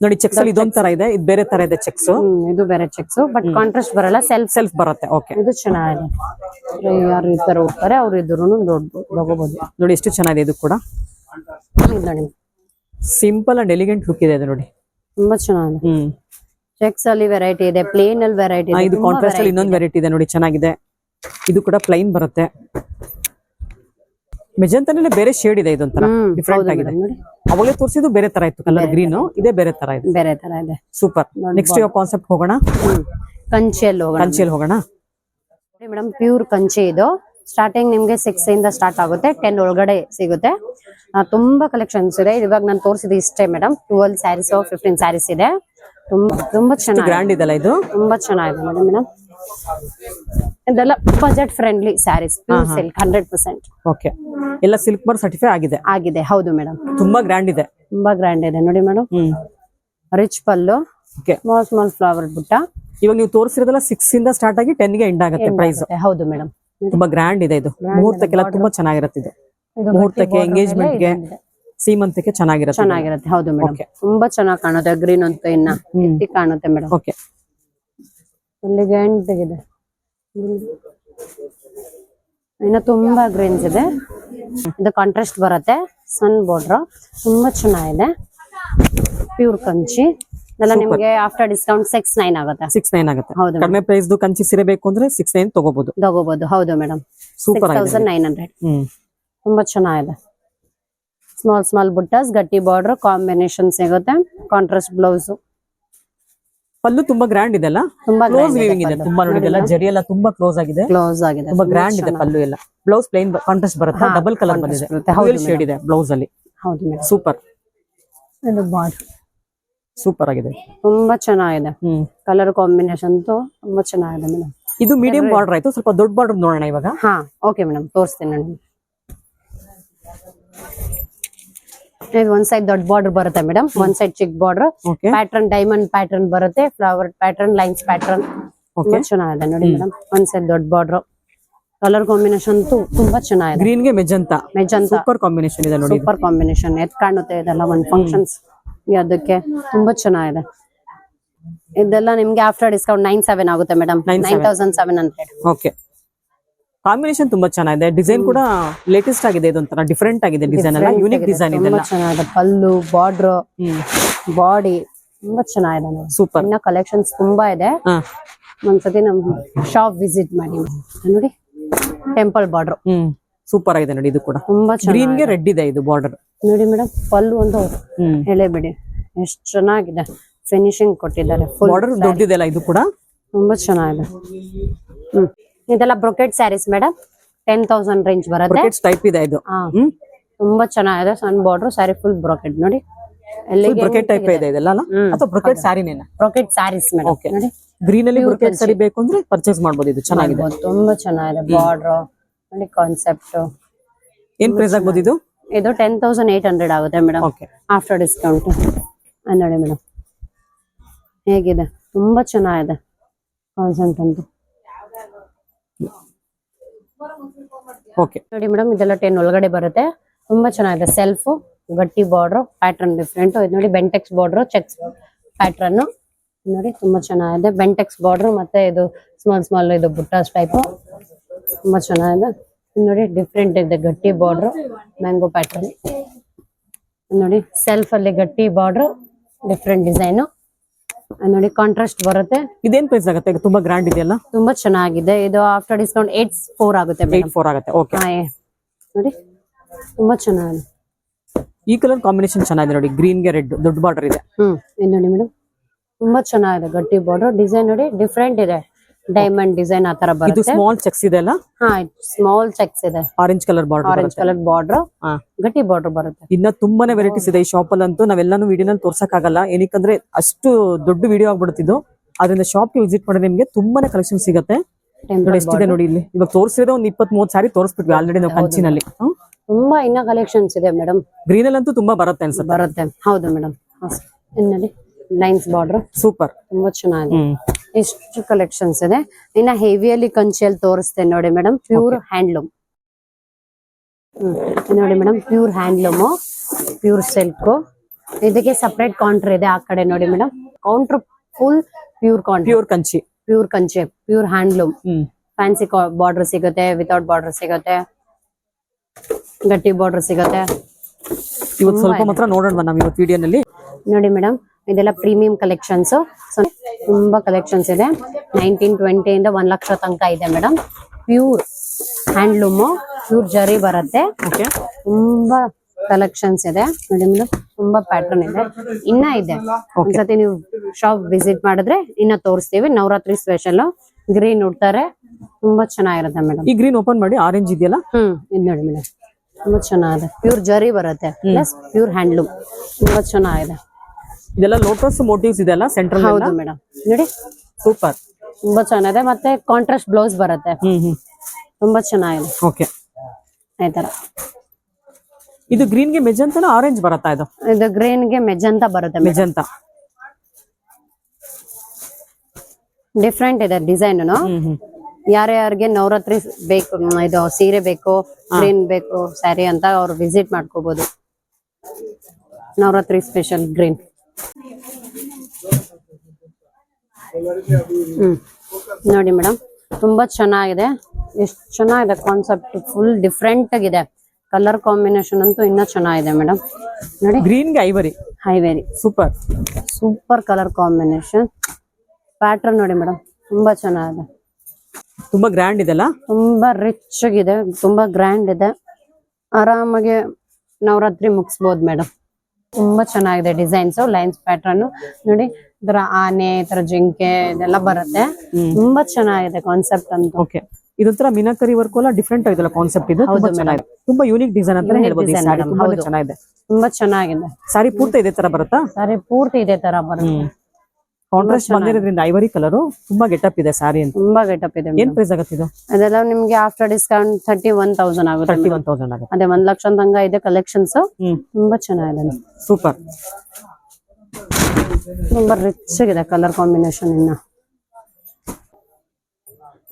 ನೋಡಿ ಚೆಕ್ಸ್ ಅಲ್ಲಿ ಇದೊಂದ್ ತರ ಇದೆ. ಇದು ಬೇರೆ ತರ ಇದೆ ಚೆಕ್ಸ್ ಹ್ಮ್ ಇದು ಬೇರೆ ಚೆಕ್ಸ್ ಬಟ್ ಕಾಂಟ್ರಾಸ್ಟ್ ಬರಲ್ಲ ಸೆಲ್ಫ್ ಸೆಲ್ಫ್ ಬರುತ್ತೆ. ಓಕೆ ಇದು ಚೆನ್ನಾಗಿದೆ. ಯಾರು ಈ ತರ ಹೋಗ್ತಾರೆ ಅವ್ರು ಇದ್ರು ದೊಡ್ಡ ತಗೋಬಹುದು ನೋಡಿ ಎಷ್ಟು ಚೆನ್ನಾಗಿದೆ ಇದು ಕೂಡ. ಇದು ನೋಡಿ. ಸಿಂಪಲ್ ಅಂಡ್ ಎಲಿಗೆಂಟ್ ಲುಕ್ ಇದೆ ಇದು ನೋಡಿ. ತುಂಬಾ ಚೆನ್ನಾಗಿದೆ. ಹ್ಮ್. ಚೆಕ್ಸ್ ಅಲ್ಲಿ ವೆರೈಟಿ ಇದೆ ಪ್ಲೇನ್ ಅಲ್ಲಿ ವೆರೈಟಿ ಆ, ಇದೆ ಇದು ಕಾಂಟ್ರಾಸ್ಟ್ ಅಲ್ಲಿ ಇನ್ನೊಂದು ವೆರೈಟಿ ಇದೆ ನೋಡಿ ಚೆನ್ನಾಗಿದೆ. ಇದು ಕೂಡ ಪ್ಲೈನ್ ಬರುತ್ತೆ. ಮೆಜೆಂತಾನೇ ಬೇರೆ ಶೇಡ್ ಇದೆ ಇದೊಂಥರ. ಡಿಫ್ರೆಂಟ್ ಆಗಿದೆ. ನೋಡಿ. ಅವಾಗಲೇ ತೋರಿಸಿದ್ದು ಬೇರೆ ತರ ಇತ್ತು ಕಲರ್ ಗ್ರೀನ್ ಇದೇ ಬೇರೆ ತರ ಇದೆ. ಬೇರೆ ತರ ಇದೆ. ಸೂಪರ್ ನೆಕ್ಸ್ಟ್ ಕಾನ್ಸೆಪ್ಟ್ ಹೋಗೋಣ. ಕಂಚೆಲ್ ಕಂಚಿಯಲ್ಲಿ ಹೋಗೋಣ. ಕಂಚಿಯಲ್ಲಿ ಹೋಗೋಣ. ಮೇಡಮ್ ಪ್ಯೂರ್ ಕಂಚಿ ಇದು. ಸ್ಟಾರ್ಟಿಂಗ್ ನಿಮ್ಗೆ ಸಿಕ್ಸ್ ಇಂದ ಸ್ಟಾರ್ಟ್ ಆಗುತ್ತೆ ಟೆನ್ ಒಳಗಡೆ ಸಿಗುತ್ತೆ. ತುಂಬಾ ಕಲೆಕ್ಷನ್ಸ್ ಇದೆ. ಇವಾಗ ನಾನು ತೋರಿಸಿದ ಇಷ್ಟೇ madam twelve sarees fifteen sarees ಇದೆ. ತುಂಬಾ ತುಂಬಾ ಚೆನ್ನಾಗಿ ಗ್ರ್ಯಾಂಡ್ ಇದೆಲ್ಲ ಇದು? ತುಂಬಾ ಚೆನ್ನಾಗಿದೆ ಮೇಡಮ್ ಮೇಡಮ್ ಇದೆಲ್ಲ budget friendly sarees pure silk hundred percent okay ಎಲ್ಲ ಸಿಲ್ಕ್ ಬರ್ ಸರ್ಟಿಫೈ ಆಗಿದೆ. ಆಗಿದೆ ಹೌದು ಮೇಡಮ್ ತುಂಬಾ ಗ್ರ್ಯಾಂಡ್ ಇದೆ. ತುಂಬಾ ಗ್ರ್ಯಾಂಡ್ ಇದೆ. ನೋಡಿ ಮೇಡಮ್ ರಿಚ್ ಪಲ್ಲು ಓಕೆ ಸ್ಮಾಲ್ ಸ್ಮಾಲ್ ಫ್ಲವರ್ ಬುಟ್ಟ. ಇವಾಗ ನೀವು ತೋರಿಸಿರೋದೆಲ್ಲ ಸಿಕ್ಸ್ ಇಂದ ಸ್ಟಾರ್ಟ್ ಆಗಿ ಟೆನ್ಗೆ ಎಂಡ್ ಆಗುತ್ತೆ ಪ್ರೈಸ್ ಹೌದು ಮೇಡಮ್ ತುಂಬಾ ಗ್ರ್ಯಾಂಡ್ ಇದೆ ಇದು. ಮುಹೂರ್ತಕ್ಕೆಲ್ಲ ತುಂಬಾ ಚೆನ್ನಾಗಿರುತ್ತೆ ಇದು. ಮುಹೂರ್ತಕ್ಕೆ ಎಂಗೇಜ್ಮೆಂಟ್ಗೆ ಸೀಮಂತಕ್ಕೆ ಚೆನ್ನಾಗಿರುತ್ತೆ ಚೆನ್ನಾಗಿರುತ್ತೆ. ಹೌದು ಮೇಡಮ್ ತುಂಬಾ ಚೆನ್ನಾಗಿ ಕಾಣುತ್ತೆ. ಗ್ರೀನ್ ಅಂತ ಇನ್ನ ಕಾಣುತ್ತೆ ಮೇಡಮ್ ಓಕೆ ಇಲ್ಲಿಗೆ ಎಂಟಿಗಿದೆ ಇನ್ನು ತುಂಬಾ ಗ್ರೀನ್ಸ್ ಇದೆ. ಇದು ಕಾಂಟ್ರಾಸ್ಟ್ ಬರುತ್ತೆ. ಸನ್ ಬಾರ್ಡರ್ ತುಂಬಾ ಚೆನ್ನಾಗಿದೆ. ಪ್ಯೂರ್ ಕಂಚಿ. ಎಲ್ಲ ನಿಮ್ಗೆ ಆಫ್ಟರ್ ಡಿಸ್ಕೌಂಟ್ ಸಿಕ್ಸ್ ನೈನ್ ಆಗುತ್ತೆ. ಸಿಕ್ಸ್ ನೈನ್ ಆಗುತ್ತೆ. ಹೌದು ಕಡಿಮೆ ಪ್ರೈಸ್ ಕಂಚಿ ಸೀರೆ ಬೇಕು ಅಂದ್ರೆ ಸಿಕ್ಸ್ ನೈನ್ ತಗೋಬಹುದು ತಗೋಬಹುದು ಹೌದು madam. Super thousand nine hundred ತುಂಬಾ ಚೆನ್ನಾಗಿದೆ. ಸ್ಮಾಲ್ ಸ್ಮಾಲ್ ಬುಟ್ಟಸ್ ಗಟ್ಟಿ ಬಾರ್ಡರ್ ಕಾಂಬಿನೇಷನ್ ಸಿಗುತ್ತೆ. ಕಾಂಟ್ರಾಸ್ಟ್ ಬ್ಲೌಸ್ ಪಲ್ಲು ತುಂಬಾ ಗ್ರ್ಯಾಂಡ್ ಇದೆ ಅಲ್ಲ ಕ್ಲೋಸ್ ವೀವಿಂಗ್ ಇದೆ ತುಂಬಾ ನೋಡಿದೆಲ್ಲ ಜರಿ ಎಲ್ಲ ತುಂಬಾ ಕ್ಲೋಸ್ ಆಗಿದೆ. ಕ್ಲೋಸ್ ಆಗಿದೆ ತುಂಬಾ ಗ್ರ್ಯಾಂಡ್ ಇದೆ ಪಲ್ಲು ಎಲ್ಲ. ಬ್ಲೌಸ್ ಪ್ಲೇನ್ ಕಾಂಟ್ರಾಸ್ಟ್ ಬರುತ್ತೆ? ಡಬಲ್ ಕಲರ್ ಬಂದಿದೆ. ಶೇಡ್ ಇದೆ ಬ್ಲೌಸ್ ಅಲ್ಲಿ. ಹೌದು ಸೂಪರ್ ಸೂಪರ್ ಆಗಿದೆ. ತುಂಬಾ ಚೆನ್ನಾಗಿದೆ. ಹ್ಮ್. ಕಲರ್ ಕಾಂಬಿನೇಷನ್ ತುಂಬಾ ಚೆನ್ನಾಗಿದೆ ಮೇಡಮ್ ಇದು ಮೀಡಿಯಂ ಬಾರ್ಡರ್ ಆಯ್ತು ಸ್ವಲ್ಪ ದೊಡ್ಡ ಬಾರ್ಡರ್ ನೋಡೋಣ ಇವಾಗ. ಹಾ ಓಕೆ ಮೇಡಮ್ ತೋರಿಸ್ತೀನಿ ನಾನು. ಇದು ಒಂದ್ ಸೈಡ್ ದೊಡ್ಡ ಬಾರ್ಡರ್ ಬರುತ್ತೆ ಮೇಡಮ್ ಒಂದ್ ಸೈಡ್ ಚಿಕ್ ಬಾರ್ಡರ್ ಪ್ಯಾಟರ್ನ್ ಡೈಮಂಡ್ ಪ್ಯಾಟರ್ನ್ ಬರುತ್ತೆ ಫ್ಲವರ್ ಪ್ಯಾಟರ್ನ್ ಲೈನ್ಸ್ ಪ್ಯಾಟರ್ನ್ ಚೆನ್ನಾಗಿದೆ ನೋಡಿ ಮೇಡಮ್ ಒಂದ್ ಸೈಡ್ ದೊಡ್ಡ ಬಾರ್ಡರ್ ಕಲರ್ ಕಾಂಬಿನೇಷನ್ ತುಂಬಾ ಚೆನ್ನಾಗಿದೆ. ಗ್ರೀನ್ಗೆ ಮೆಜಂತ. ಮೆಜಂತ. ಸೂಪರ್ ಕಾಂಬಿನೇಷನ್ ಇದೆ ನೋಡಿ ಸೂಪರ್ ಕಾಂಬಿನೇಷನ್ ಎತ್ ಕಾಣುತ್ತೆ ಇದೆಲ್ಲ ಒಂದ್ ಫಂಕ್ಷನ್ಸ್ ಅದಕ್ಕೆ ತುಂಬಾ ಚೆನ್ನಾಗಿದೆ. ಇದೆಲ್ಲ ನಿಮ್ಗೆ ಆಫ್ಟರ್ ಡಿಸ್ಕೌಂಟ್ ನೈನ್ ಸೆವೆನ್ ಆಗುತ್ತೆ madam nine thousand seven hundred okay combination ತುಂಬಾ ಚೆನ್ನಾಗಿದೆ. ಡಿಸೈನ್ ಕೂಡ ಲೇಟೆಸ್ಟ್ ಆಗಿದೆ. ಇದೊಂಥರ ಡಿಫ್ರೆಂಟ್ ಆಗಿದೆ ಡಿಸೈನ್ ಎಲ್ಲ ಯೂನಿಕ್ ಡಿಸೈನ್ ಇದೆ ಚೆನ್ನಾಗಿದೆ. ಪಲ್ಲು ಬಾರ್ಡರ್ ಬಾಡಿ ತುಂಬಾ ಚೆನ್ನಾಗಿದೆ. ಸೂಪರ್ ಇನ್ನ ಕಲೆಕ್ಷನ್ಸ್ ತುಂಬಾ ಇದೆ. ಒಂದ್ಸತಿ ನಮ್ ಶಾಪ್ ವಿಸಿಟ್ ಮಾಡಿ. ನೋಡಿ ಟೆಂಪಲ್ ಬಾರ್ಡರ್ ಹ್ಮ್. ಸೂಪರ್ ಆಗಿದೆ ನೋಡಿ ಇದು ಕೂಡ. ತುಂಬಾ ಗ್ರೀನ್ಗೆ ರೆಡ್ ಇದೆ ಇದು ಬಾರ್ಡರ್ ನೋಡಿ ಮೇಡಮ್ ಪಲ್ಲು ಒಂದು ಎಳೆ ಬಿಡಿ. ಎಷ್ಟು ಚೆನ್ನಾಗಿದೆ. ಫಿನಿಶಿಂಗ್ ಕೊಟ್ಟಿದ್ದಾರೆ. ಬಾರ್ಡರ್ ದೊಡ್ಡದೆಲ್ಲ ಇದು ಕೂಡ? ತುಂಬಾ ಚೆನ್ನಾಗಿದೆ. ಹ್ಮ್. ಇದೆಲ್ಲ brocade saris madam ten thousand range ಬರುತ್ತೆ. ಟೈಪ್ ಇದೆ ಇದು. ತುಂಬಾ ಚೆನ್ನಾಗಿದೆ. ಸಣ್ಣ ಬಾರ್ಡರ್ ಸ್ಯಾರಿ ಫುಲ್ ಬ್ರೊಕೆಟ್ ನೋಡಿ. ಬ್ರಕೆಟ್ ಟೈಪ್ ಇದೆ ಇದೆಲ್ಲ. ಅಥವಾ ಬ್ರಕೆಟ್ ಸ್ಯಾರಿನೇನ ಬ್ರೊಕೆಟ್ ಸ್ಯಾರೀಸ್ ಮೇಡಮ್. ನೋಡಿ. ಗ್ರೀನ್ ಅಲ್ಲಿ ಬ್ರಕೆಟ್ ಸರಿ ಬೇಕು ಅಂದ್ರೆ ಪರ್ಚೇಸ್ ಮಾಡ್ಬೋದು. ಇದು ಚೆನ್ನಾಗಿದೆ. ತುಂಬಾ ಚೆನ್ನಾಗಿದೆ. ಬಾರ್ಡರ್ ನೋಡಿ ಕಾನ್ಸೆಪ್ಟ್ ಏನ್ ಪ್ರೈಸ್ ಆಗ್ಬೋದು ಇದು? ಇದು ಟೆನ್ ತೌಸಂಡ್ ಏಟ್ ಹಂಡ್ರೆಡ್ ಆಗುತ್ತೆ ಮೇಡಮ್ ಆಫ್ಟರ್ ಡಿಸ್ಕೌಂಟ್ ನೋಡಿ ಮೇಡಮ್ ಹೇಗಿದೆ? ತುಂಬಾ ಚೆನ್ನಾಗಿದೆ. ಕಾನ್ಸೆಪ್ಟ್ ಅಂತೂ. ಓಕೆ ನೋಡಿ ಮೇಡಮ್ ಇದೆಲ್ಲ ಟೆನ್ ಒಳಗಡೆ ಬರುತ್ತೆ. ತುಂಬಾ ಚೆನ್ನಾಗಿದೆ. ಸೆಲ್ಫ್ ಗಟ್ಟಿ ಬಾರ್ಡ್ರು ಪ್ಯಾಟರ್ನ್ ಡಿಫ್ರೆಂಟ್ ಇದು ನೋಡಿ ಬೆಂಟೆಕ್ಸ್ ಬಾರ್ಡರ್ ಚೆಕ್ಸ್ ಪ್ಯಾಟರ್ನ್ ನೋಡಿ ತುಂಬಾ ಚೆನ್ನಾಗಿದೆ. ಬೆಂಟೆಕ್ಸ್ ಬಾರ್ಡ್ರು ಮತ್ತೆ ಇದು ಸ್ಮಾಲ್ ಸ್ಮಾಲ್ ಇದು ಬುಟ್ಟಾಸ್ ಟೈಪ್ ತುಂಬಾ ಚೆನ್ನಾಗಿದೆ. ನೋಡಿ ಡಿಫ್ರೆಂಟ್ ಇದೆ. ಗಟ್ಟಿ ಬಾರ್ಡ್ರು ಮ್ಯಾಂಗೋ ಪ್ಯಾಟರ್ನ್ ನೋಡಿ ಸೆಲ್ಫ್ ಅಲ್ಲಿ ಗಟ್ಟಿ ಬಾರ್ಡರ್ ಡಿಫ್ರೆಂಟ್ ಡಿಸೈನ್ ನೋಡಿ ಕಾಂಟ್ರಾಸ್ಟ್ ಬರುತ್ತೆ. ಇದೇನ್ ಪ್ರೈಸ್ ಆಗುತ್ತೆ? ತುಂಬಾ ಗ್ರ್ಯಾಂಡ್ ಇದೆಯಲ್ಲ? ತುಂಬಾ ಚೆನ್ನಾಗಿದೆ. ಇದು ಆಫ್ಟರ್ ಡಿಸ್ಕೌಂಟ್ ಏಟ್ ಫೋರ್ ಆಗುತ್ತೆ ಏಟ್ ಫೋರ್ ಆಗುತ್ತೆ. ಓಕೆ ನೋಡಿ ತುಂಬಾ ಚೆನ್ನಾಗಿದೆ. ಈ ಕಲರ್ ಕಾಂಬಿನೇಷನ್ ಚೆನ್ನಾಗಿದೆ ನೋಡಿ. ಗ್ರೀನ್ಗೆ ರೆಡ್ ದೊಡ್ಡ ಬಾರ್ಡರ್ ಇದೆ. ಹ್ಮ್ ಏನ್ ನೋಡಿ ಮೇಡಮ್ ತುಂಬಾ ಚೆನ್ನಾಗಿದೆ ಗಟ್ಟಿ ಬಾರ್ಡರ್ ಡಿಸೈನ್ ನೋಡಿ ಡಿಫ್ರೆಂಟ್ ಇದೆ. ಡೈಮಂಡ್ ಡಿಸೈನ್ ಆ ತರ ಇದು ಬರುತ್ತೆ. ಸ್ಮಾಲ್ ಚೆಕ್ಸ್ ಇದೆ ಅಲ್ಲ? ಹಾ ಸ್ಮಾಲ್ ಚೆಕ್ಸ್ ಇದೆ. Orange colour border orange colour border ಹಾ. ಗಟ್ಟಿ ಬಾರ್ಡರ್ ಬರುತ್ತೆ. ಇನ್ನ ತುಂಬಾನೇ ವೆರೈಟೀಸ್ ಇದೆ ಈ ಶಾಪ್ ಅಲ್ಲಂತೂ. ನಾವೆಲ್ಲಾನು ವಿಡಿಯೋನಲ್ಲಿ ತೋರ್ಸಕ್ಕಾಗಲ್ಲ. ಏನಕ್ಕಂದ್ರೆ ಅಷ್ಟು ದೊಡ್ಡ ವಿಡಿಯೋ ಆಗ್ಬಿಡ್ತಿದ್ದು ಅದರಿಂದ ಶಾಪ್ ವಿಸಿಟ್ ಮಾಡಿದ್ರೆ ನಿಮ್ಗೆ ತುಂಬಾನೇ ಕಲೆಕ್ಷನ್ ಸಿಗುತ್ತೆ. ನೋಡಿ ಎಷ್ಟಿದೆ ನೋಡಿ ಇಲ್ಲಿ. ಇವಾಗ ತೋರಿಸಿದ್ರೆ ಒಂದ್ ಇಪ್ಪತ್ ಮೂವತ್ ಸಾರಿ ತೋರಿಸ್ಬಿಟ್ವಿ ಆಲ್ರೆಡಿ ನಾವು ಕಂಚಿನಲ್ಲಿ. ತುಂಬಾ ಇನ್ನ ಕಲೆಕ್ಷನ್ಸ್ ಇದೆ ಮೇಡಮ್ ಗ್ರೀನ್ ಅಲ್ಲಂತೂ ತುಂಬಾ ಬರುತ್ತೆ ಅನ್ಸುತ್ತೆ. ಬರುತ್ತೆ. ಹೌದು ಮೇಡಮ್ ನೋಡಿ ಲೈನ್ಸ್ ಬಾರ್ಡರ್ ಸೂಪರ್ ತುಂಬಾ ಚೆನ್ನಾಗಿದೆ. ಹ್ಮ್. ಎಷ್ಟು ಕಲೆಕ್ಷನ್ಸ್ ಇದೆ. ಇನ್ನ ಹೆವಿಯಲ್ಲಿ ಕಂಚಿಯಲ್ಲಿ ತೋರಿಸ್ತೇನೆ ನೋಡಿ ಮೇಡಮ್ ಪ್ಯೂರ್ ಹ್ಯಾಂಡ್ಲೂಮ್ ನೋಡಿ madam pure handloom pure silk ಇದಕ್ಕೆ ಸಪ್ರೇಟ್ ಕೌಂಟರ್ ಇದೆ ಆ ಕಡೆ ನೋಡಿ madam counter full pure counter pure Kanchi. Pure Kanchi pure handloom fancy border ಸಿಗುತ್ತೆ ವಿತೌಟ್ ಬಾರ್ಡರ್ ಸಿಗುತ್ತೆ. ಗಟ್ಟಿ ಬಾರ್ಡರ್ ಸಿಗುತ್ತೆ. ಇವತ್ತು ಸ್ವಲ್ಪ ಮಾತ್ರ ನೋಡೋಣ ಇವತ್ತು ವಿಡಿಯೋನಲ್ಲಿ ನೋಡಿ ಮೇಡಮ್ ಇದೆಲ್ಲ ಪ್ರೀಮಿಯಂ ಕಲೆಕ್ಷನ್ಸ್ ಸೊ ತುಂಬಾ ಕಲೆಕ್ಷನ್ಸ್ ಇದೆ. ನೈನ್ಟೀನ್ ಟ್ವೆಂಟಿ ಇಂದ ಒಂದ್ ಲಕ್ಷ ತನಕ ಇದೆ ಮೇಡಮ್ ಪ್ಯೂರ್ ಹ್ಯಾಂಡ್ಲೂಮ್ ಪ್ಯೂರ್ ಜರಿ ಬರುತ್ತೆ. ಓಕೆ ತುಂಬಾ ಕಲೆಕ್ಷನ್ಸ್ ಇದೆ. ನೋಡಿ ತುಂಬಾ ಪ್ಯಾಟರ್ನ್ ಇದೆ. ಇನ್ನ ಇದೆ. ಒಂದ್ಸತಿ ನೀವು ಶಾಪ್ ವಿಸಿಟ್ ಮಾಡಿದ್ರೆ ಇನ್ನ ತೋರಿಸ್ತೀವಿ. ನವರಾತ್ರಿ ಸ್ಪೆಷಲ್ ಗ್ರೀನ್ ಉಡ್ತಾರೆ. ತುಂಬಾ ಚೆನ್ನಾಗಿರುತ್ತೆ ಮೇಡಮ್ ಈ ಗ್ರೀನ್ ಓಪನ್ ಮಾಡಿ ಆರೆಂಜ್ ಇದೆಯಲ್ಲ? ಹ್ಮ್ ಇದು ನೋಡಿ ಮೇಡಮ್ ತುಂಬಾ ಚೆನ್ನಾಗಿದೆ. ಪ್ಯೂರ್ ಜರಿ ಬರುತ್ತೆ. ಪ್ಲಸ್ ಪ್ಯೂರ್ ಹ್ಯಾಂಡ್ಲೂಮ್ ತುಂಬಾ ಚೆನ್ನಾಗಿದೆ. ಇದೆಲ್ಲ ಲೋಟಸ್ ಮೋಟಿವ್ಸ್ ಇದೆಲ್ಲ ಸೆಂಟ್ರಲ್ ಹೌದು ಮೇಡಮ್ ನೋಡಿ. ಸೂಪರ್ ತುಂಬಾ ಚೆನ್ನಾಗಿದೆ ಮತ್ತೆ ಕಾಂಟ್ರಾಸ್ಟ್ ಬ್ಲೌಸ್ ಬರುತ್ತೆ. ಹ್ಮ್ ಹ್ಮ್. ತುಂಬಾ ಚೆನ್ನಾಗಿದೆ. ಓಕೆ ಈ ತರ. ಇದು ಗ್ರೀನ್ಗೆ ಮೆಜಂತನ ಆರೆಂಜ್ ಬರುತ್ತಾ ಇದು? ಇದು ಗ್ರೀನ್ಗೆ ಮೆಜಂತ ಬರುತ್ತೆ ಮೆಜೆಂತಾ ಮೆಜಂತ. ಡಿಫ್ರೆಂಟ್ ಇದೆ ಡಿಸೈನ್ ಯಾರ್ಯಾರಿಗೆ ನವರಾತ್ರಿ ಬೇಕು ಇದು ಸೀರೆ ಬೇಕು ಗ್ರೀನ್ ಬೇಕು ಸ್ಯಾರಿ ಅಂತ ಅವ್ರು ವಿಸಿಟ್ ಮಾಡ್ಕೋಬಹುದು ನವರಾತ್ರಿ ಸ್ಪೆಷಲ್ ಗ್ರೀನ್ ನೋಡಿ ಮೇಡಮ್ ತುಂಬಾ ಚೆನ್ನಾಗಿದೆ. ಎಷ್ಟು ಚೆನ್ನಾಗಿದೆ ಕಾನ್ಸೆಪ್ಟ್ ಫುಲ್ ಡಿಫ್ರೆಂಟ್ ಆಗಿದೆ. ಕಲರ್ ಕಾಂಬಿನೇಷನ್ ಅಂತೂ ಇನ್ನೂ ಚೆನ್ನಾಗಿದೆ ಮೇಡಮ್. ನೋಡಿ. ಗ್ರೀನ್ಗೆ ivory ivory super super colour combination pattern ನೋಡಿ ಮೇಡಮ್ ತುಂಬಾ ಚೆನ್ನಾಗಿದೆ. ತುಂಬಾ ಗ್ರ್ಯಾಂಡ್ ಇದೆಲ್ಲ? ತುಂಬಾ ರಿಚ್ ಆಗಿದೆ ತುಂಬಾ ಗ್ರ್ಯಾಂಡ್ ಇದೆ. ಆರಾಮಾಗಿ ನವರಾತ್ರಿ ಮುಗಿಸ್ಬೋದು ಮೇಡಮ್. ತುಂಬಾ ಚೆನ್ನಾಗಿದೆ ಡಿಸೈನ್ಸ್ ಲೈನ್ಸ್ ಪ್ಯಾಟರ್ನ್ ನೋಡಿ ಇದರ ಆನೆ ಇದರ ಜಿಂಕೆ ಇದೆಲ್ಲ ಬರುತ್ತೆ. ತುಂಬಾ ಚೆನ್ನಾಗಿದೆ ಕಾನ್ಸೆಪ್ಟ್ ಅಂತ. ಓಕೆ ಇದೊಂಥರ ಮೀನಾಕರಿ ವರ್ಕ್ ಎಲ್ಲ ಡಿಫ್ರೆಂಟ್ ಆಗಿದೆಲ್ಲ ಕಾನ್ಸೆಪ್ಟ್ ಇದು? ತುಂಬಾ ಚೆನ್ನಾಗಿದೆ. ತುಂಬಾ ಯೂನಿಕ್ ಡಿಸೈನ್ ಅಂತ ಹೇಳ್ಬೋದು ಸಾರಿ madam, ಚೆನ್ನಾಗಿದೆ. ತುಂಬಾ ಚೆನ್ನಾಗಿದೆ. ಸಾರಿ ಪೂರ್ತಿ ಇದೇ ತರ ಬರುತ್ತಾ? ಸಾರಿ ಪೂರ್ತಿ ಇದೇ ತರ ಬರುತ್ತೆ. ಕಾಂಟ್ರಾಸ್ಟ್ ಬಂದಿರೋದ್ರಿಂದ ಐವರಿ ಕಲರ್ ತುಂಬಾ ಗೆಟಪ್ ಇದೆ ಸಾರಿ ಅಂತ. ತುಂಬಾ ಗೆಟಪ್ ಇದೆ ಏನ್ ಪ್ರೈಸ್ ಆಗುತ್ತೆ ಇದು? ಅದೆಲ್ಲ ನಿಮ್ಗೆ after discount thirty one thousand ಆಗುತ್ತೆ ತರ್ಟಿ. ಒನ್ ತೌಸಂಡ್ ಆಗುತ್ತೆ. ಅದೇ ಒಂದ್ ಲಕ್ಷ ತನಕ ಇದೆ ಕಲೆಕ್ಷನ್ಸ್ ತುಂಬಾ ಚೆನ್ನಾಗಿದೆ ಸೂಪರ್ ತುಂಬಾ ರಿಚ್ ಆಗಿದೆ ಕಲರ್ ಕಾಂಬಿನೇಷನ್ ಇನ್ನ.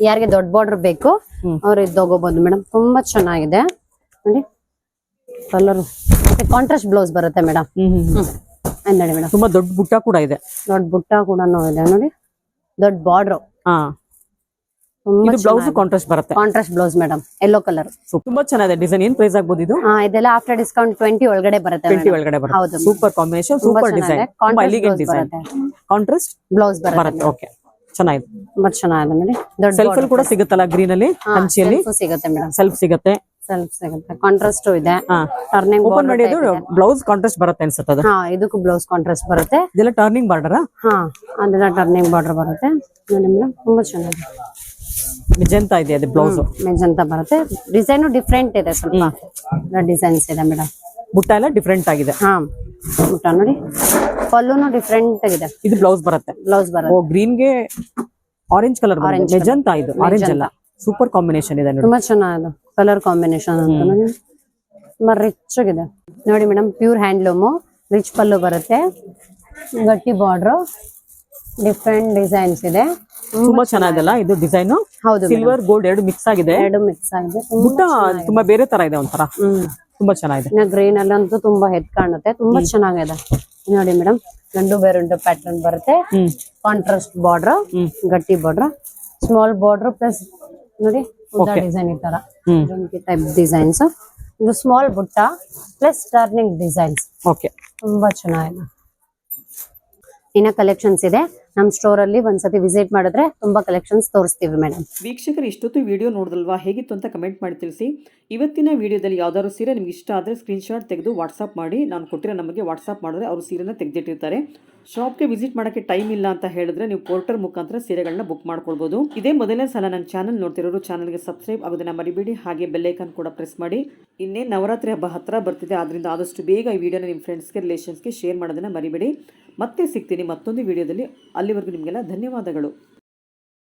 ಯಾರಿಗೆ ದೊಡ್ಡ ಬಾರ್ಡರ್ ಬೇಕು. ಅವ್ರು ಇದು ತಗೋಬಹುದು ಮೇಡಮ್. ತುಂಬಾ ಚೆನ್ನಾಗಿದೆ. ನೋಡಿ ಕಲರ್ ಮತ್ತೆ ಕಾಂಟ್ರಾಸ್ಟ್ ಬ್ಲೌಸ್ ಬರುತ್ತೆ ಮೇಡಮ್. ನೋಡಿ ಮೇಡಮ್. ತುಂಬಾ ದೊಡ್ಡ ಬುಟ್ಟ ಕೂಡ ಇದೆ. ದೊಡ್ಡ ಬುಟ್ಟ ಕೂಡ ಇದೆ ನೋಡಿ ದೊಡ್ಡ ಬಾರ್ಡರ್ ಹಾ. ಇದು ಬ್ಲೌಸ್ ಕಾಂಟ್ರಾಸ್ಟ್ ಬರುತ್ತೆ. Contrast blouse madam. Yellow colour ತುಂಬಾ ಚೆನ್ನಾಗಿದೆ ಡಿಸೈನ್ ಏನ್ ಪ್ರೈಸ್ ಆಗ್ಬೋದು ಇದು? ಇದೆಲ್ಲ ಆಫ್ಟರ್ ಡಿಸ್ಕೌಂಟ್ ಟ್ವೆಂಟಿ ಒಳಗಡೆ ಬರುತ್ತೆ ಟ್ವೆಂಟಿ. ಒಳಗಡೆ ಬರುತ್ತೆ. Super combination super design design contrast blouse ಬರುತ್ತೆ. ಓಕೆ ಚೆನ್ನಾಗಿದೆ. ತುಂಬಾ ಚೆನ್ನಾಗಿದೆ ನೋಡಿ. ದೊಡ್ಡ ಸೆಲ್ಫ್ ಕೂಡ ಸಿಗುತ್ತಲ್ಲ ಗ್ರೀನ್ ಅಲ್ಲಿ ಹಂಚಿಯಲ್ಲಿ? ಸಿಗುತ್ತೆ ಮೇಡಮ್. ಸೆಲ್ಫ್ ಸಿಗುತ್ತೆ. ಸೆಲ್ಫ್ ಸಿಗುತ್ತೆ. ಕಾಂಟ್ರಾಸ್ಟ್ ಇದೆ. ಟರ್ನಿಂಗ್ ಓಪನ್ ಮಾಡಿ ಅದು ಬ್ಲೌಸ್ ಕಾಂಟ್ರಾಸ್ಟ್ ಬರುತ್ತೆ ಅನ್ಸುತ್ತೆ ಅದು? ಹಾ ಇದಕ್ಕೂ ಬ್ಲೌಸ್ ಕಾಂಟ್ರಾಸ್ಟ್ ಬರುತ್ತೆ. ಇದೆಲ್ಲ ಟರ್ನಿಂಗ್ ಬಾರ್ಡರ್ ಹಾ ಅದೆಲ್ಲ ಟರ್ನಿಂಗ್ ಬಾರ್ಡರ್ ಬರುತ್ತೆ. ಮೇಡಮ್ ತುಂಬಾ ಚೆನ್ನಾಗಿದೆ. ಮೆಜೆಂತಾ ಇದೆ ಅದು ಬ್ಲೌಸ್ ಮೆಜಂತ ಬರುತ್ತೆ. ಡಿಸೈನು ಡಿಫ್ರೆಂಟ್ ಇದೆ ಸ್ವಲ್ಪ. ಡಿಸೈನ್ಸ್ ಇದೆ ಮೇಡಮ್. ಬುಟ್ಟ ಎಲ್ಲ ಡಿಫ್ರೆಂಟ್ ಆಗಿದೆ. ಹಾ ಬುಟ್ಟ ನೋಡಿ. ಪಲ್ಲುನು ಡಿಫ್ರೆಂಟ್ ಆಗಿದೆ ಇದು ಬ್ಲೌಸ್ ಬರುತ್ತೆ. ಬ್ಲೌಸ್ ಓ ಬರುತ್ತೆ ಗ್ರೀನ್ಗೆ ಆರೆಂಜ್ ಕಲರ್ ಮೆಜಂತಾ ಇದು ಆರೆಂಜ್ ಅಲ್ಲ. ಸೂಪರ್ ಕಾಂಬಿನೇಷನ್ ಇದೆ ನೋಡಿ. ತುಂಬಾ ಚೆನ್ನಾಗಿದೆ. ಕಲರ್ ಕಾಂಬಿನೇಷನ್ ಅಂತ ತುಂಬಾ ರಿಚ್ ಆಗಿದೆ. ನೋಡಿ ಮೇಡಮ್ ಪ್ಯೂರ್ ಹ್ಯಾಂಡ್ಲೂಮು ರಿಚ್ ಪಲ್ಲು ಬರುತ್ತೆ. ಗಟ್ಟಿ ಬಾರ್ಡರ್ ಡಿಫ್ರೆಂಟ್ ಡಿಸೈನ್ಸ್ ಇದೆ. ತುಂಬಾ ಚೆನ್ನಾಗಿದೆಲ್ಲ ಇದು ಡಿಸೈನ್ ಹೌದು ಸಿಲ್ವರ್ ಗೋಲ್ಡ್ ಎರಡು ಮಿಕ್ಸ್ ಆಗಿದೆ. ಎರಡು ಮಿಕ್ಸ್ ಆಗಿದೆ. ಬುಟ್ಟ ತುಂಬಾ ಬೇರೆ ತರ ಇದೆ ಒಂಥರ. ತುಂಬಾ ಚೆನ್ನಾಗಿದೆ. ಇನ್ನ ಗ್ರೀನ್ ಅಲ್ಲಂತೂ ತುಂಬಾ ಹೆದ್ ಕಾಣುತ್ತೆ. ತುಂಬಾ ಚೆನ್ನಾಗಿದೆ. ನೋಡಿ ಮೇಡಮ್ ಗಂಡು ಬೇರುಂಡು ಪ್ಯಾಟರ್ನ್ ಬರುತ್ತೆ. ಕಾಂಟ್ರಾಸ್ಟ್ ಬಾರ್ಡರ್ ಗಟ್ಟಿ ಬಾರ್ಡರ್ ಸ್ಮಾಲ್ ಬಾರ್ಡರ್ ಪ್ಲಸ್ ನೋಡಿ ಉದ್ದ. ಡಿಸೈನ್ ಈ ತರ. ಹ್ಮ್. ಟೈಪ್ ಡಿಸೈನ್ಸ್ ಇದು ಸ್ಮಾಲ್ ಬುಟ್ಟ ಪ್ಲಸ್ ಟರ್ನಿಂಗ್ ಡಿಸೈನ್ಸ್ ಓಕೆ ತುಂಬಾ ಚೆನ್ನಾಗಿದೆ. ಇನ್ನ ಕಲೆಕ್ಷನ್ಸ್ ಇದೆ. ನಮ್ ಸ್ಟೋರ್ ಅಲ್ಲಿ ಒಂದ್ಸತಿ ವಿಸಿಟ್ ಮಾಡಿದ್ರೆ ತುಂಬಾ ಕಲೆಕ್ಷನ್ಸ್ ತೋರಿಸ್ತೀವಿ ಮೇಡಮ್ ವೀಕ್ಷಕರು ಇಷ್ಟೊತ್ತು ವಿಡಿಯೋ ನೋಡಿದಲ್ವಾ ಹೇಗಿತ್ತು ಅಂತ ಕಮೆಂಟ್ ಮಾಡಿ ತಿಳಿಸಿ. ಇವತ್ತಿನ ವಿಡಿಯೋದಲ್ಲಿ ಯಾವ್ದಾದ್ರು ಸೀರೆ ನಿಮ್ಗೆ ಇಷ್ಟ ಆದರೆ ಸ್ಕ್ರೀನ್ಶಾಟ್ ತೆಗೆದು ವಾಟ್ಸಪ್ ಮಾಡಿ. ನಾನು ಕೊಟ್ಟಿರೋ ನಮಗೆ ವಾಟ್ಸಪ್ ಮಾಡಿದ್ರೆ ಅವರು ಸೀರೆನ ತೆಗೆದಿಟ್ಟಿರ್ತಾರೆ. ಶಾಪ್ಗೆ ವಿಸಿಟ್ ಮಾಡೋಕ್ಕೆ ಟೈಮ್ ಇಲ್ಲ ಅಂತ ಹೇಳಿದ್ರೆ ನೀವು ಪೋರ್ಟರ್ ಮುಖಾಂತರ ಸೀರೆಗಳನ್ನ ಬುಕ್ ಮಾಡ್ಕೊಳ್ಬೋದು. ಇದೇ ಮೊದಲನೇ ಸಲ ನನ್ನ ಚಾನಲ್ ನೋಡ್ತಿರೋರು ಚಾನಲ್ಗೆ ಸಬ್ಸ್ಕ್ರೈಬ್ ಆಗೋದನ್ನ ಮರಿಬೇಡಿ. ಹಾಗೆ ಬೆಲ್ಲೈಕನ್ ಕೂಡ ಪ್ರೆಸ್ ಮಾಡಿ. ಇನ್ನೇ ನವರಾತ್ರಿ ಹಬ್ಬ ಹತ್ರ ಬರ್ತಿದೆ. ಆದ್ರಿಂದ ಆದಷ್ಟು ಬೇಗ ಈ ವಿಡಿಯೋನ ನಿಮ್ಮ ಫ್ರೆಂಡ್ಸ್ಗೆ ರಿಲೇಷನ್ಸ್ಗೆ ಶೇರ್ ಮಾಡೋದನ್ನ ಮರಿಬೇಡಿ. ಮತ್ತೆ ಸಿಗ್ತೀನಿ ಮತ್ತೊಂದು ವಿಡಿಯೋದಲ್ಲಿ. ಅಲ್ಲಿವರೆಗೂ ನಿಮಗೆಲ್ಲ ಧನ್ಯವಾದಗಳು.